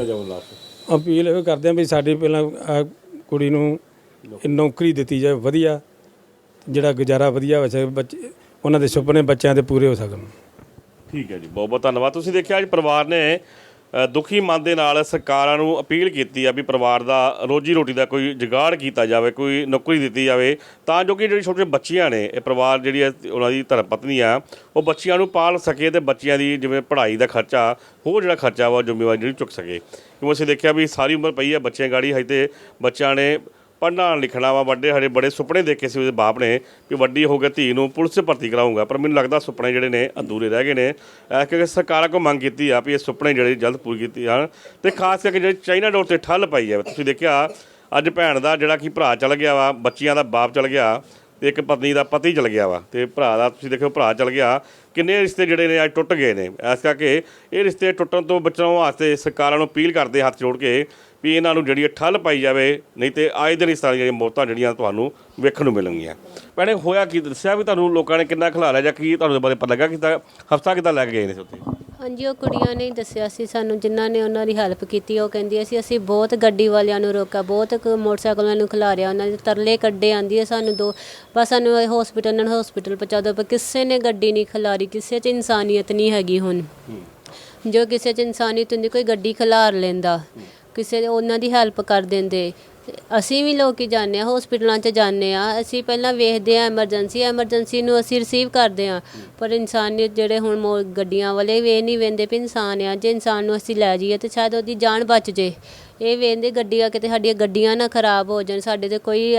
ਅਪੀਲ ਇਹ ਕਰਦੇ ਆ ਵੀ ਸਾਡੀ ਪਹਿਲਾਂ ਆਹ ਕੁੜੀ ਨੂੰ ਨੌਕਰੀ। ਦਿੱਤੀ ਜਾਵੇ ਵਧੀਆ ਜਿਹੜਾ ਗੁਜ਼ਾਰਾ ਵਧੀਆ ਹੋ ਸਕੇ ਬੱਚੇ ਉਹਨਾਂ ਦੇ ਸੁਪਨੇ ਬੱਚਿਆਂ ਦੇ ਪੂਰੇ ਹੋ ਸਕਣ। ਠੀਕ ਹੈ ਜੀ ਬਹੁਤ ਬਹੁਤ ਧੰਨਵਾਦ। ਤੁਸੀਂ ਦੇਖਿਆ ਅੱਜ ਪਰਿਵਾਰ ਨੇ ਦੁਖੀ ਮਨ ਦੇ ਨਾਲ ਸਰਕਾਰਾਂ ਨੂੰ ਅਪੀਲ ਕੀਤੀ ਆ ਵੀ ਪਰਿਵਾਰ ਦਾ ਰੋਜੀ ਰੋਟੀ ਦਾ ਕੋਈ ਜੁਗਾੜ ਕੀਤਾ ਜਾਵੇ, ਕੋਈ ਨੌਕਰੀ ਦਿੱਤੀ ਜਾਵੇ, ਤਾਂ ਜੋ ਕਿ ਜਿਹੜੀ ਛੋਟੇ ਬੱਚੀਆਂ ਨੇ, ਇਹ ਪਰਿਵਾਰ ਜਿਹੜੀ ਹੈ ਉਹਨਾਂ ਦੀ ਧਰਮ ਪਤਨੀ ਆ, ਉਹ ਬੱਚੀਆਂ ਨੂੰ ਪਾਲ ਸਕੇ ਤੇ ਬੱਚਿਆਂ ਦੀ ਜਿਵੇਂ ਪੜ੍ਹਾਈ ਦਾ ਖਰਚਾ, ਹੋਰ ਜਿਹੜਾ ਖਰਚਾ ਵਾ ਉਹ ਜ਼ਿੰਮੇਵਾਰੀ ਜਿਹੜੀ ਚੁੱਕ ਸਕੇ। ਕਿਉਂਕਿ ਅਸੀਂ ਦੇਖਿਆ ਵੀ ਸਾਰੀ ਉਮਰ ਪਈ ਆ ਬੱਚਿਆਂ ਗਾੜੀ, ਹਜੇ ਤੇ ਬੱਚਿਆਂ ਨੇ ਪੜ੍ਹਨਾ ਲਿਖਣਾ ਵਾ, ਵੱਡੇ ਸਾਡੇ ਬੜੇ ਸੁਪਨੇ ਦੇਖੇ ਸੀ ਉਹਦੇ ਬਾਪ ਨੇ ਕਿ ਵੱਡੀ ਹੋ ਕੇ ਧੀ ਨੂੰ ਪੁਲਿਸ 'ਚ ਭਰਤੀ ਕਰਾਉਂਗਾ ਪਰ ਮੈਨੂੰ ਲੱਗਦਾ ਸੁਪਨੇ ਜਿਹੜੇ ਨੇ ਅਧੂਰੇ ਰਹਿ ਗਏ ਨੇ। ਅਹ ਕਿਉਂਕਿ ਸਰਕਾਰਾਂ ਕੋ ਮੰਗ ਕੀਤੀ ਆ ਵੀ ਇਹ ਸੁਪਨੇ ਜਿਹੜੇ ਜਲਦ ਪੂਰੀ ਕੀਤੇ ਜਾਣ ਤੇ ਖਾਸ ਕਰਕੇ ਜਿਹੜੇ ਚਾਈਨਾ ਡੋਰ ਤੇ ਠੱਲ ਪਾਈ ਹੈ ਤੁਸੀਂ ਦੇਖਿਆ ਅੱਜ ਭੈਣ ਦਾ ਜਿਹੜਾ ਕਿ ਭਰਾ ਚਲ ਗਿਆ ਵਾ, ਬੱਚੀਆਂ ਦਾ ਬਾਪ ਚਲ ਗਿਆ ਤੇ ਇੱਕ ਪਤਨੀ ਦਾ ਪਤੀ ਚਲ ਗਿਆ ਵਾ ਤੇ ਭਰਾ ਦਾ ਤੁਸੀਂ ਦੇਖੋ ਭਰਾ ਚਲ ਗਿਆ। ਕਿੰਨੇ ਰਿਸ਼ਤੇ ਜਿਹੜੇ ਨੇ ਅੱਜ ਟੁੱਟ ਗਏ ਨੇ। ਇਸ ਕਰਕੇ ਇਹ ਰਿਸ਼ਤੇ ਟੁੱਟਣ ਤੋਂ ਬਚਾਉਣ ਵਾਸਤੇ ਸਰਕਾਰਾਂ ਨੂੰ ਅਪੀਲ ਕਰਦੇ ਹੱਥ ਜੋੜ ਕੇ ਵੀ ਇਹਨਾਂ ਨੂੰ ਜਿਹੜੀ ਇਹ ਠੱਲ ਪਾਈ ਜਾਵੇ, ਨਹੀਂ ਤੇ ਆਏ ਦਿਨ ਇਸ ਤਰ੍ਹਾਂ ਦੀਆਂ ਮੌਤਾਂ ਜਿਹੜੀਆਂ ਤੁਹਾਨੂੰ ਵੇਖਣ ਨੂੰ ਮਿਲਣਗੀਆਂ। ਭੈਣੇ, ਹੋਇਆ ਕੀ? ਦੱਸਿਆ ਵੀ ਤੁਹਾਨੂੰ ਲੋਕਾਂ ਨੇ ਕਿੰਨਾ ਖਿਲਾ ਲਿਆ ਜਾਂ ਕੀ ਤੁਹਾਨੂੰ ਬਾਰੇ ਪਤਾ ਲੱਗਾ? ਕਿ ਹਫਤਾ ਕਿੱਦਾਂ ਲੱਗ ਗਏ ਨੇ ਉੱਥੇ ਹਾਂਜੀ ਉਹ ਕੁੜੀਆਂ ਨੇ ਹੀ ਦੱਸਿਆ ਸੀ ਸਾਨੂੰ ਜਿਨ੍ਹਾਂ ਨੇ ਉਹਨਾਂ ਦੀ ਹੈਲਪ ਕੀਤੀ ਉਹ ਕਹਿੰਦੀ ਸੀ ਅਸੀਂ ਬਹੁਤ ਗੱਡੀ ਵਾਲਿਆਂ ਨੂੰ ਰੋਕਾ ਬਹੁਤ ਕੁ ਮੋਟਰਸਾਈਕਲ ਵਾਲਿਆਂ ਨੂੰ ਖਿਲਾਰਿਆ ਉਹਨਾਂ ਦੇ ਤਰਲੇ ਕੱਢੇ ਆਂਦੀ ਹੈ ਸਾਨੂੰ ਦੋ ਬਸ ਸਾਨੂੰ ਹਸਪੀਟਲ ਨਾਲ ਹਸਪੀਟਲ ਪਹੁੰਚਾ ਦਿਓ ਪਰ ਕਿਸੇ ਨੇ ਗੱਡੀ ਨਹੀਂ ਖਿਲਾਰੀ ਕਿਸੇ 'ਚ ਇਨਸਾਨੀਅਤ ਨਹੀਂ ਹੈਗੀ ਹੁਣ। ਜੋ ਕਿਸੇ 'ਚ ਇਨਸਾਨੀਅਤ ਹੁੰਦੀ ਕੋਈ ਗੱਡੀ ਖਿਲਾਰ ਲੈਂਦਾ ਕਿਸੇ ਦੇ ਉਹਨਾਂ ਦੀ ਹੈਲਪ ਕਰ ਦਿੰਦੇ ਅਸੀਂ ਵੀ ਲੋਕ ਜਾਂਦੇ ਆ ਹਸਪੀਟਲਾਂ 'ਚ ਜਾਂਦੇ ਆ ਅਸੀਂ ਪਹਿਲਾਂ ਵੇਖਦੇ ਆ ਐਮਰਜੈਂਸੀ ਐਮਰਜੈਂਸੀ ਨੂੰ ਅਸੀਂ ਰਿਸੀਵ ਕਰਦੇ ਆ ਪਰ ਇਨਸਾਨੀਅਤ ਜਿਹੜੇ ਹੁਣ ਮੋ ਗੱਡੀਆਂ ਵਾਲੇ ਵੀ ਇਹ ਨਹੀਂ ਵੇਂਦੇ ਵੀ ਇਨਸਾਨ ਆ। ਜੇ ਇਨਸਾਨ ਨੂੰ ਅਸੀਂ ਲੈ ਜਾਈਏ ਤੇ ਸ਼ਾਇਦ ਉਹਦੀ ਜਾਨ ਬਚ ਜੇ। ਇਹ ਵੇਂਦੇ ਗੱਡੀਆਂ ਕਿਤੇ ਸਾਡੀਆਂ ਗੱਡੀਆਂ ਨਾ ਖਰਾਬ ਹੋ ਜਾਣ। ਸਾਡੇ ਤੇ ਕੋਈ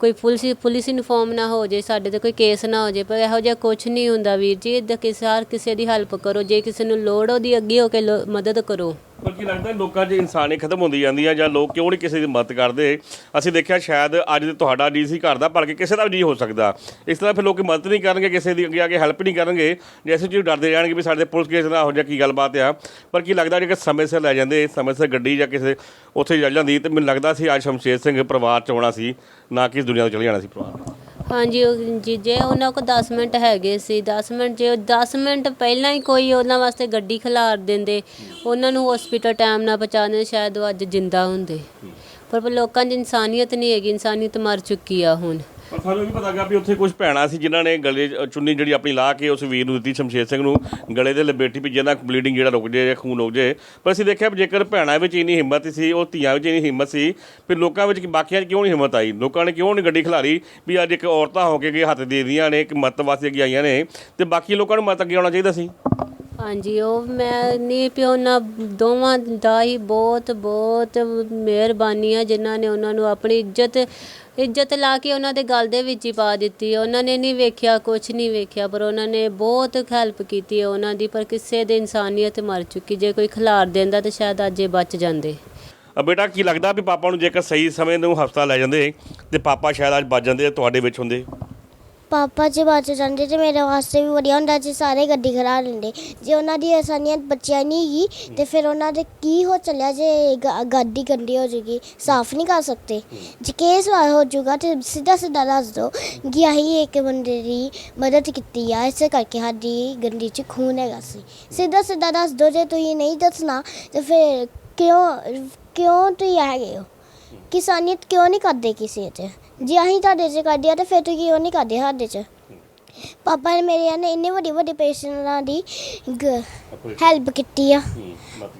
ਕੋਈ ਪੁਲਿਸ ਪੁਲਿਸ ਇਨਫੋਰਮ ਨਾ ਹੋ ਜੇ, ਸਾਡੇ ਤੇ ਕੋਈ ਕੇਸ ਨਾ ਹੋ ਜੇ। ਪਰ ਇਹੋ ਜਿਹਾ ਕੁਝ ਨਹੀਂ ਹੁੰਦਾ ਵੀਰ ਜੀ। ਇਦਾਂ ਕਿਸੇ ਹਰ ਕਿਸੇ ਦੀ ਹੈਲਪ ਕਰੋ। ਜੇ ਕਿਸੇ ਨੂੰ ਲੋੜ ਉਹਦੀ ਅੱਗੇ ਹੋ ਕੇ ਲੋ- ਮਦਦ ਕਰੋ। ਪਰ ਕੀ ਲੱਗਦਾ ਲੋਕਾਂ 'ਚ ਇਨਸਾਨੀ ਖਤਮ ਹੁੰਦੀ ਜਾਂਦੀ ਆ ਜਾਂ ਲੋਕ ਕਿਉਂ ਨਹੀਂ ਕਿਸੇ ਦੀ ਮਦਦ ਕਰਦੇ? ਅਸੀਂ ਦੇਖਿਆ ਸ਼ਾਇਦ ਅੱਜ ਦੇ ਤੁਹਾਡਾ ਡੀਸੀ ਘਰ ਦਾ ਭਰ ਕੇ ਕਿਸੇ ਦਾ ਵੀ ਨਹੀਂ ਹੋ ਸਕਦਾ। ਇਸ ਤਰ੍ਹਾਂ ਫਿਰ ਲੋਕ ਮਦਦ ਨਹੀਂ ਕਰਨਗੇ, ਕਿਸੇ ਦੀ ਅੱਗੇ ਆ ਕੇ ਹੈਲਪ ਨਹੀਂ ਕਰਨਗੇ, ਜੇ ਅਸੀਂ ਜੀ ਡਰਦੇ ਜਾਣਗੇ ਵੀ ਸਾਡੇ ਪੁਲਿਸ ਕੇਸ ਨਾ ਹੋ ਜਾ ਕੀ ਗੱਲਬਾਤ ਆ। ਪਰ ਕੀ ਲੱਗਦਾ ਜੇ ਸਮੇਂ ਸਿਰ ਲੈ ਜਾਂਦੇ ਸਮੇਂ ਸਿਰ ਗੱਡੀ ਜਾਂ ਕਿਸੇ ਉੱਥੇ ਚੱਲ ਜਾਂਦੀ, ਤੇ ਮੈਨੂੰ ਲੱਗਦਾ ਸੀ ਅੱਜ ਸ਼ਮਸ਼ੇਰ ਸਿੰਘ ਪਰਿਵਾਰ 'ਚ ਆਉਣਾ ਸੀ, ਨਾ ਕਿ ਇਸ ਦੁਨੀਆ ਤੋਂ ਚਲੇ ਜਾਣਾ ਸੀ ਪਰਿਵਾਰ। ਹਾਂਜੀ ਉਹ ਜੀ ਜੇ ਉਹਨਾਂ ਕੋਲ 10 ਮਿੰਟ ਹੈਗੇ ਸੀ। 10 ਮਿੰਟ ਜੇ 10 ਮਿੰਟ ਪਹਿਲਾਂ ਹੀ ਕੋਈ ਉਹਨਾਂ ਵਾਸਤੇ ਗੱਡੀ ਖਿਲਾਰ ਦਿੰਦੇ। ਉਹਨਾਂ ਨੂੰ ਹਸਪੀਟਲ ਟਾਈਮ ਨਾਲ ਪਹੁੰਚਾ ਦਿੰਦੇ ਸ਼ਾਇਦ ਉਹ ਅੱਜ ਜਿੰਦਾ ਹੁੰਦੇ। ਪਰ ਲੋਕਾਂ 'ਚ ਇਨਸਾਨੀਅਤ ਨਹੀਂ ਹੈਗੀ ਇਨਸਾਨੀਅਤ ਮਰ ਚੁੱਕੀ ਆ ਹੁਣ। ਪਰ ਸਾਨੂੰ ਇਹ ਵੀ ਪਤਾ ਗਿਆ ਵੀ ਉੱਥੇ ਕੁਝ ਭੈਣਾਂ ਸੀ ਜਿਨ੍ਹਾਂ ਨੇ ਗਲੇ 'ਚ ਚੁੰਨੀ ਜਿਹੜੀ ਆਪਣੀ ਲਾ ਕੇ ਉਸ ਵੀਰ ਨੂੰ ਦਿੱਤੀ, ਸ਼ਮਸ਼ੇਰ ਸਿੰਘ ਨੂੰ, ਗਲੇ ਦੇ ਲਪੇਟੀ ਵੀ ਜਿਹਨਾਂ ਬਲੀਡਿੰਗ ਜਿਹੜਾ ਰੁਕ ਜੇ ਜਾਂ ਖੂਨ ਰੁਕ ਜੇ ਪਰ ਅਸੀਂ ਦੇਖਿਆ ਵੀ ਜੇਕਰ ਭੈਣਾਂ ਵਿੱਚ ਇੰਨੀ ਹਿੰਮਤ ਸੀ, ਉਹ ਧੀਆਂ ਵਿੱਚ ਇੰਨੀ ਹਿੰਮਤ ਸੀ, ਫਿਰ ਲੋਕਾਂ ਵਿੱਚ ਬਾਕੀਆਂ 'ਚ ਕਿਉਂ ਨਹੀਂ ਹਿੰਮਤ ਆਈ? ਲੋਕਾਂ ਨੇ ਕਿਉਂ ਨਹੀਂ ਗੱਡੀ ਖਿਲਾਰੀ ਵੀ ਅੱਜ ਇੱਕ ਔਰਤਾਂ ਹੋ ਕੇ ਅੱਗੇ ਹੱਥ ਦੇ ਰਹੀਆਂ ਨੇ ਕਿ ਮਤ ਵਾਸਤੇ ਅੱਗੇ ਆਈਆਂ ਨੇ, ਤੇ ਬਾਕੀ ਲੋਕਾਂ ਨੂੰ ਮਤ ਅੱਗੇ ਆਉਣਾ ਚਾਹੀਦਾ ਸੀ? ਹਾਂਜੀ, ਉਹ ਮੈਂ ਨੀ ਪਿਓ ਨਾ ਦੋਵਾਂ ਦਾ ਹੀ ਬਹੁਤ ਬਹੁਤ ਮਿਹਰਬਾਨੀ ਆ ਜਿਨ੍ਹਾਂ ਨੇ ਉਹਨਾਂ ਨੂੰ ਆਪਣੀ ਇੱਜ਼ਤ ਇੱਜ਼ਤ ਲਾ ਕੇ ਉਹਨਾਂ ਦੇ ਗਲ ਦੇ ਵਿੱਚ ਹੀ ਪਾ ਦਿੱਤੀ। ਉਹਨਾਂ ਨੇ ਨਹੀਂ ਵੇਖਿਆ ਕੁਝ ਨਹੀਂ ਵੇਖਿਆ, ਪਰ ਉਹਨਾਂ ਨੇ ਬਹੁਤ ਹੈਲਪ ਕੀਤੀ ਹੈ ਉਹਨਾਂ ਦੀ, ਪਰ ਕਿਸੇ ਦੇ ਇਨਸਾਨੀਅਤ ਮਰ ਚੁੱਕੀ। ਜੇ ਕੋਈ ਖਿਲਾਰ ਦਿੰਦਾ ਤਾਂ ਸ਼ਾਇਦ ਅੱਜ ਇਹ ਬਚ ਜਾਂਦੇ। ਅ, ਬੇਟਾ, ਕੀ ਲੱਗਦਾ ਵੀ ਪਾਪਾ ਨੂੰ ਜੇਕਰ ਸਹੀ ਸਮੇਂ ਨੂੰ ਹਸਪਤਾਲ ਲੈ ਜਾਂਦੇ, ਤੇ ਪਾਪਾ ਸ਼ਾਇਦ ਅੱਜ ਬਚ ਜਾਂਦੇ ਤੁਹਾਡੇ ਵਿੱਚ ਹੁੰਦੇ? ਪਾਪਾ ਜੀ ਬਚ ਜਾਂਦੇ ਤੇ ਮੇਰੇ ਵਾਸਤੇ ਵੀ ਵਧੀਆ ਹੁੰਦਾ, ਜੇ ਸਾਰੇ ਗੱਡੀ ਖੜਾ ਲੈਂਦੇ। ਜੇ ਉਹਨਾਂ ਦੀ ਆਸਾਨੀਆਂ ਬੱਚਿਆਂ ਨਹੀਂ ਗਈ ਤੇ ਫਿਰ ਉਹਨਾਂ ਦੇ ਕੀ ਹੋ ਚੱਲਿਆ ਜੇ ਗ- ਗੱਡੀ ਗੰਦੀ ਹੋ ਜੂਗੀ, ਸਾਫ਼ ਨਹੀਂ ਕਰ ਸਕਦੇ। ਜੇ ਕੇਸ ਵਾਰ ਹੋ ਜੂਗਾ ਤੇ ਸਿੱਧਾ ਸਿੱਧਾ ਦੱਸ ਦੋ ਕਿ ਆਹੀ ਇੱਕ ਬੰਦੇ ਦੀ ਮਦਦ ਕੀਤੀ ਆ, ਇਸੇ ਕਰਕੇ ਸਾਡੀ ਗੰਦੀ ਚ ਖੂਨ ਹੈਗਾ ਸੀ। ਸਿੱਧਾ ਸਿੱਧਾ ਦੱਸ ਦੋ ਜੇ ਤੁਸੀਂ ਨਹੀਂ ਦੱਸਣਾ, ਤੇ ਫਿਰ ਕਿਉਂ ਕਿਉਂ ਤੁਸੀਂ ਹੈਗੇ ਹੋ? ਕਿਸਾਨੀਅਤ ਕਿਉਂ ਨਹੀਂ ਕਰਦੇ ਕਿਸੇ 'ਚ? ਜੇ ਅਸੀਂ ਤੁਹਾਡੇ 'ਚ ਕਰਦੇ ਆ ਤੇ ਫਿਰ ਤੁਸੀਂ ਕਿਉਂ ਨਹੀਂ ਕਰਦੇ ਸਾਡੇ 'ਚ? ਪਾਪਾ ਨੇ ਮੇਰੇ ਨੇ ਇੰਨੇ ਵੱਡੇ ਵੱਡੇ ਪੇਸ਼ੈਂਟਾਂ ਦੀ ਹੈਲਪ ਕੀਤੀ ਆ।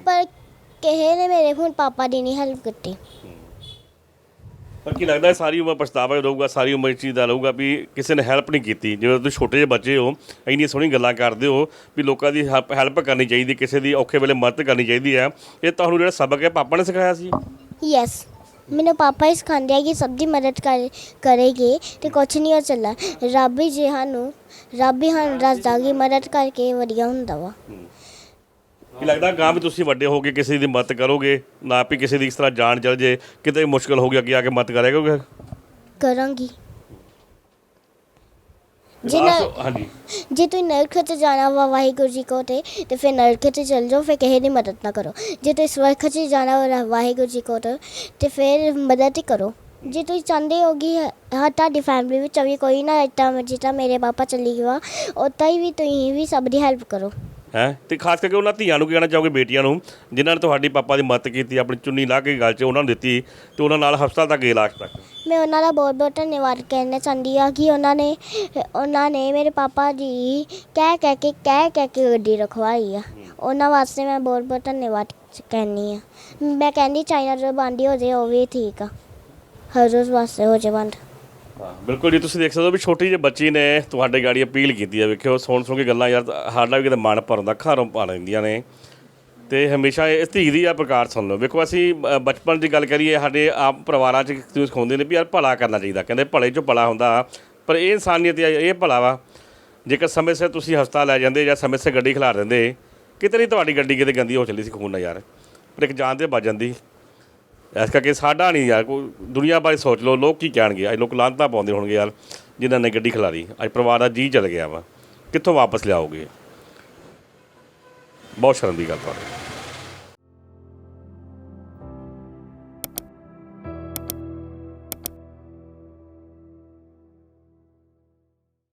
ਪਰ ਕਿਸੇ ਨੇ ਮੇਰੇ ਹੁਣ ਪਾਪਾ ਦੀ ਨਹੀਂ ਹੈਲਪ ਕੀਤੀ। ਪਰ ਕੀ ਲੱਗਦਾ ਹੈ ਸਾਰੀ ਉਮਰ ਪਛਤਾਵਾ ਹੀ ਰਹੂਗਾ ਸਾਰੀ ਉਮਰ ਚੀਜ਼ ਦਾ ਰਹੂਗਾ ਵੀ ਕਿਸੇ ਨੇ ਹੈਲਪ ਨਹੀਂ ਕੀਤੀ। ਜਿਵੇਂ ਤੁਸੀਂ ਛੋਟੇ ਜਿਹੇ ਬੱਚੇ ਹੋ ਇੰਨੀ ਸੋਹਣੀ ਗੱਲਾਂ ਕਰਦੇ ਹੋ ਵੀ ਲੋਕਾਂ ਦੀ ਹੈਲਪ ਕਰਨੀ ਚਾਹੀਦੀ ਕਿਸੇ ਦੀ ਔਖੇ ਵੇਲੇ ਮਦਦ ਕਰਨੀ ਚਾਹੀਦੀ ਹੈ। ਇਹ ਤੁਹਾਨੂੰ ਜਿਹੜਾ ਸਬਕ ਹੈ ਪਾਪਾ ਨੇ ਸਿਖਾਇਆ ਸੀ? ਯੈਸ ਮੈਨੂੰ ਪਾਪਾ ਹੀ ਸਿਖਾਉਂਦੇ ਆ ਕਿ ਸਭ ਦੀ ਮਦਦ ਕਰ ਕਰੇਗੇ ਤੇ ਕੁਛ ਨਹੀਂ ਹੋ ਚੱਲਾ ਰੱਬ ਹੀ ਜੇ ਸਾਨੂੰ ਰੱਬ ਹੀ ਸਾਨੂੰ ਦੱਸਦਾ ਕਿ ਮਦਦ ਕਰਕੇ ਵਧੀਆ ਹੁੰਦਾ ਵਾ। ਕੀ ਲੱਗਦਾ ਗਾਂ ਵੀ ਤੁਸੀਂ ਵੱਡੇ ਹੋ ਕੇ ਕਿਸੇ ਦੀ ਮਦਦ ਕਰੋਗੇ? ਨਾ ਵੀ ਕਿਸੇ ਦੀ ਇਸ ਤਰ੍ਹਾਂ ਜਾਨ ਚਲ ਜੇ ਕਿਤੇ ਮੁਸ਼ਕਲ ਹੋ ਗਈ ਅੱਗੇ ਆ ਕੇ ਮਦਦ ਕਰੋਗੇ ਕਰਾਂਗੀ। ਜੇ ਨਾ ਹਾਂਜੀ। ਜੇ ਤੁਸੀਂ ਨਰਕ 'ਚ ਜਾਣਾ ਵਾ ਵਾਹਿਗੁਰੂ ਜੀ ਕੋ ਤੇ ਤੇ ਫਿਰ ਨਰਕ 'ਚ ਚਲ ਜਾਓ ਫਿਰ ਕਿਸੇ ਦੀ ਮਦਦ ਨਾ ਕਰੋ। ਜੇ ਤੁਸੀਂ ਸਵਰਗ 'ਚ ਜਾਣਾ ਵਾ ਵਾਹਿਗੁਰੂ ਜੀ ਕੋ ਤੇ ਤੇ ਫਿਰ ਮਦਦ ਹੀ ਕਰੋ। ਜੇ ਤੁਸੀਂ ਚਾਹੁੰਦੇ ਹੋ ਕਿ ਹਾਂ ਤੁਹਾਡੀ ਫੈਮਿਲੀ ਵਿੱਚ ਵੀ ਕੋਈ ਨਾ ਇੱਦਾਂ ਜਿੱਦਾਂ ਮੇਰੇ ਪਾਪਾ ਚੱਲੀ ਗਿਆ ਉੱਦਾਂ ਹੀ ਵੀ ਤੁਸੀਂ ਵੀ ਸਭ ਦੀ ਹੈਲਪ ਕਰੋ। ਹੈ? ਤੇ ਖਾਸ ਕਰਕੇ ਉਹਨਾਂ ਧੀਆਂ ਨੂੰ ਕੀ ਕਹਿਣਾ ਚਾਹੋਗੇ ਬੇਟੀਆਂ ਨੂੰ, ਜਿਨ੍ਹਾਂ ਨੇ ਤੁਹਾਡੀ ਪਾਪਾ ਦੀ ਮਦਦ ਕੀਤੀ, ਆਪਣੀ ਚੁੰਨੀ ਲਾ ਕੇ ਗੱਲ 'ਚ ਉਹਨਾਂ ਨੂੰ ਦਿੱਤੀ, ਤੇ ਉਹਨਾਂ ਨਾਲ ਹਸਪਤਾਲ ਤੱਕ ਗਏ ਲਾਸਟ ਤੱਕ? ਮੈਂ ਉਹਨਾਂ ਦਾ ਬਹੁਤ ਬਹੁਤ ਧੰਨਵਾਦ ਕਹਿਣਾ ਚਾਹੁੰਦੀ ਆ ਕਿ ਉਹਨਾਂ ਨੇ ਉਹਨਾਂ ਨੇ ਮੇਰੇ ਪਾਪਾ ਜੀ ਕਹਿ ਕਹਿ ਕੇ ਕਹਿ ਕਹਿ ਕੇ ਗੱਡੀ ਰਖਵਾਈ ਆ। ਉਹਨਾਂ ਵਾਸਤੇ ਮੈਂ ਬਹੁਤ ਬਹੁਤ ਧੰਨਵਾਦ ਕਹਿੰਦੀ ਆ। ਮੈਂ ਕਹਿੰਦੀ ਚਾਈਨਾ ਜੋ ਬੰਦ ਹੋ ਜਾਏ, ਉਹ ਵੀ ਠੀਕ ਆ। ਹਰ ਰੋਜ਼ ਵਾਸਤੇ ਹੋ ਜਾਏ ਬੰਦ। ਹਾਂ ਬਿਲਕੁਲ ਜੀ ਤੁਸੀਂ ਦੇਖ ਸਕਦੇ ਹੋ ਵੀ ਛੋਟੀ ਜਿਹੀ ਬੱਚੀ ਨੇ ਤੁਹਾਡੇ ਗਾੜੀ ਅਪੀਲ ਕੀਤੀ ਹੈ ਵੇਖਿਓ ਸੁਣ ਸੁਣ ਕੇ ਗੱਲਾਂ ਯਾਰ ਸਾਡਾ ਵੀ ਕਿਤੇ ਮਨ ਭਰਨ ਦਾ ਘਰੋਂ ਪਾ ਲੈਂਦੀਆਂ ਨੇ। ਤੇ ਹਮੇਸ਼ਾ ਇਸ ਧੀ ਦੀ ਆ ਪ੍ਰਕਾਰ ਸੁਣ ਲਓ। ਵੇਖੋ ਅਸੀਂ ਅ, ਬਚਪਨ ਦੀ ਗੱਲ ਕਰੀਏ ਸਾਡੇ ਆਪ ਪਰਿਵਾਰਾਂ 'ਚ ਤੁਸੀਂ ਸਿਖਾਉਂਦੇ ਨੇ ਵੀ ਯਾਰ ਭਲਾ ਕਰਨਾ ਚਾਹੀਦਾ ਕਹਿੰਦੇ ਭਲੇ 'ਚੋਂ ਭਲਾ ਹੁੰਦਾ। ਪਰ ਇਹ ਇਨਸਾਨੀਅਤ ਆ, ਇਹ ਭਲਾ ਵਾ। ਜੇਕਰ ਸਮੇਂ ਸਿਰ ਤੁਸੀਂ ਹਸਪਤਾਲ ਲੈ ਜਾਂਦੇ ਜਾਂ ਸਮੇਂ ਸਿਰ ਗੱਡੀ ਖਿਲਾਰ ਦਿੰਦੇ ਕਿਤੇ ਨਹੀਂ ਤੁਹਾਡੀ ਗੱਡੀ ਕਿਤੇ ਗੰਦੀ ਹੋ ਚੱਲੀ ਸੀ ਖੂਨ ਨਾਲ ਯਾਰ। ਪਰ ਇੱਕ ਜਾਨ ਤੇ ਬਚ ਜਾਂਦੀ। ਇਸ ਕਰਕੇ ਸਾਡਾ ਨਹੀਂ ਯਾਰ, ਕੋਈ ਦੁਨੀਆ ਬਾਰੇ ਸੋਚ ਲਓ, ਲੋਕ ਕੀ ਕਹਿਣਗੇ? ਅੱਜ ਲੋਕ ਲਾਂਤਾਂ ਪਾਉਂਦੇ ਹੋਣਗੇ ਯਾਰ, ਜਿਨ੍ਹਾਂ ਨੇ ਗੱਡੀ ਖਿਲਾਰੀ। ਅੱਜ ਪਰਿਵਾਰ ਦਾ ਜੀ ਚਲ ਗਿਆ ਵਾ। ਕਿੱਥੋਂ ਵਾਪਸ ਲਿਆਓਗੇ? ਬਹੁਤ ਸ਼ਰਮ ਦੀ ਗੱਲ ਤੁਹਾਡੇ।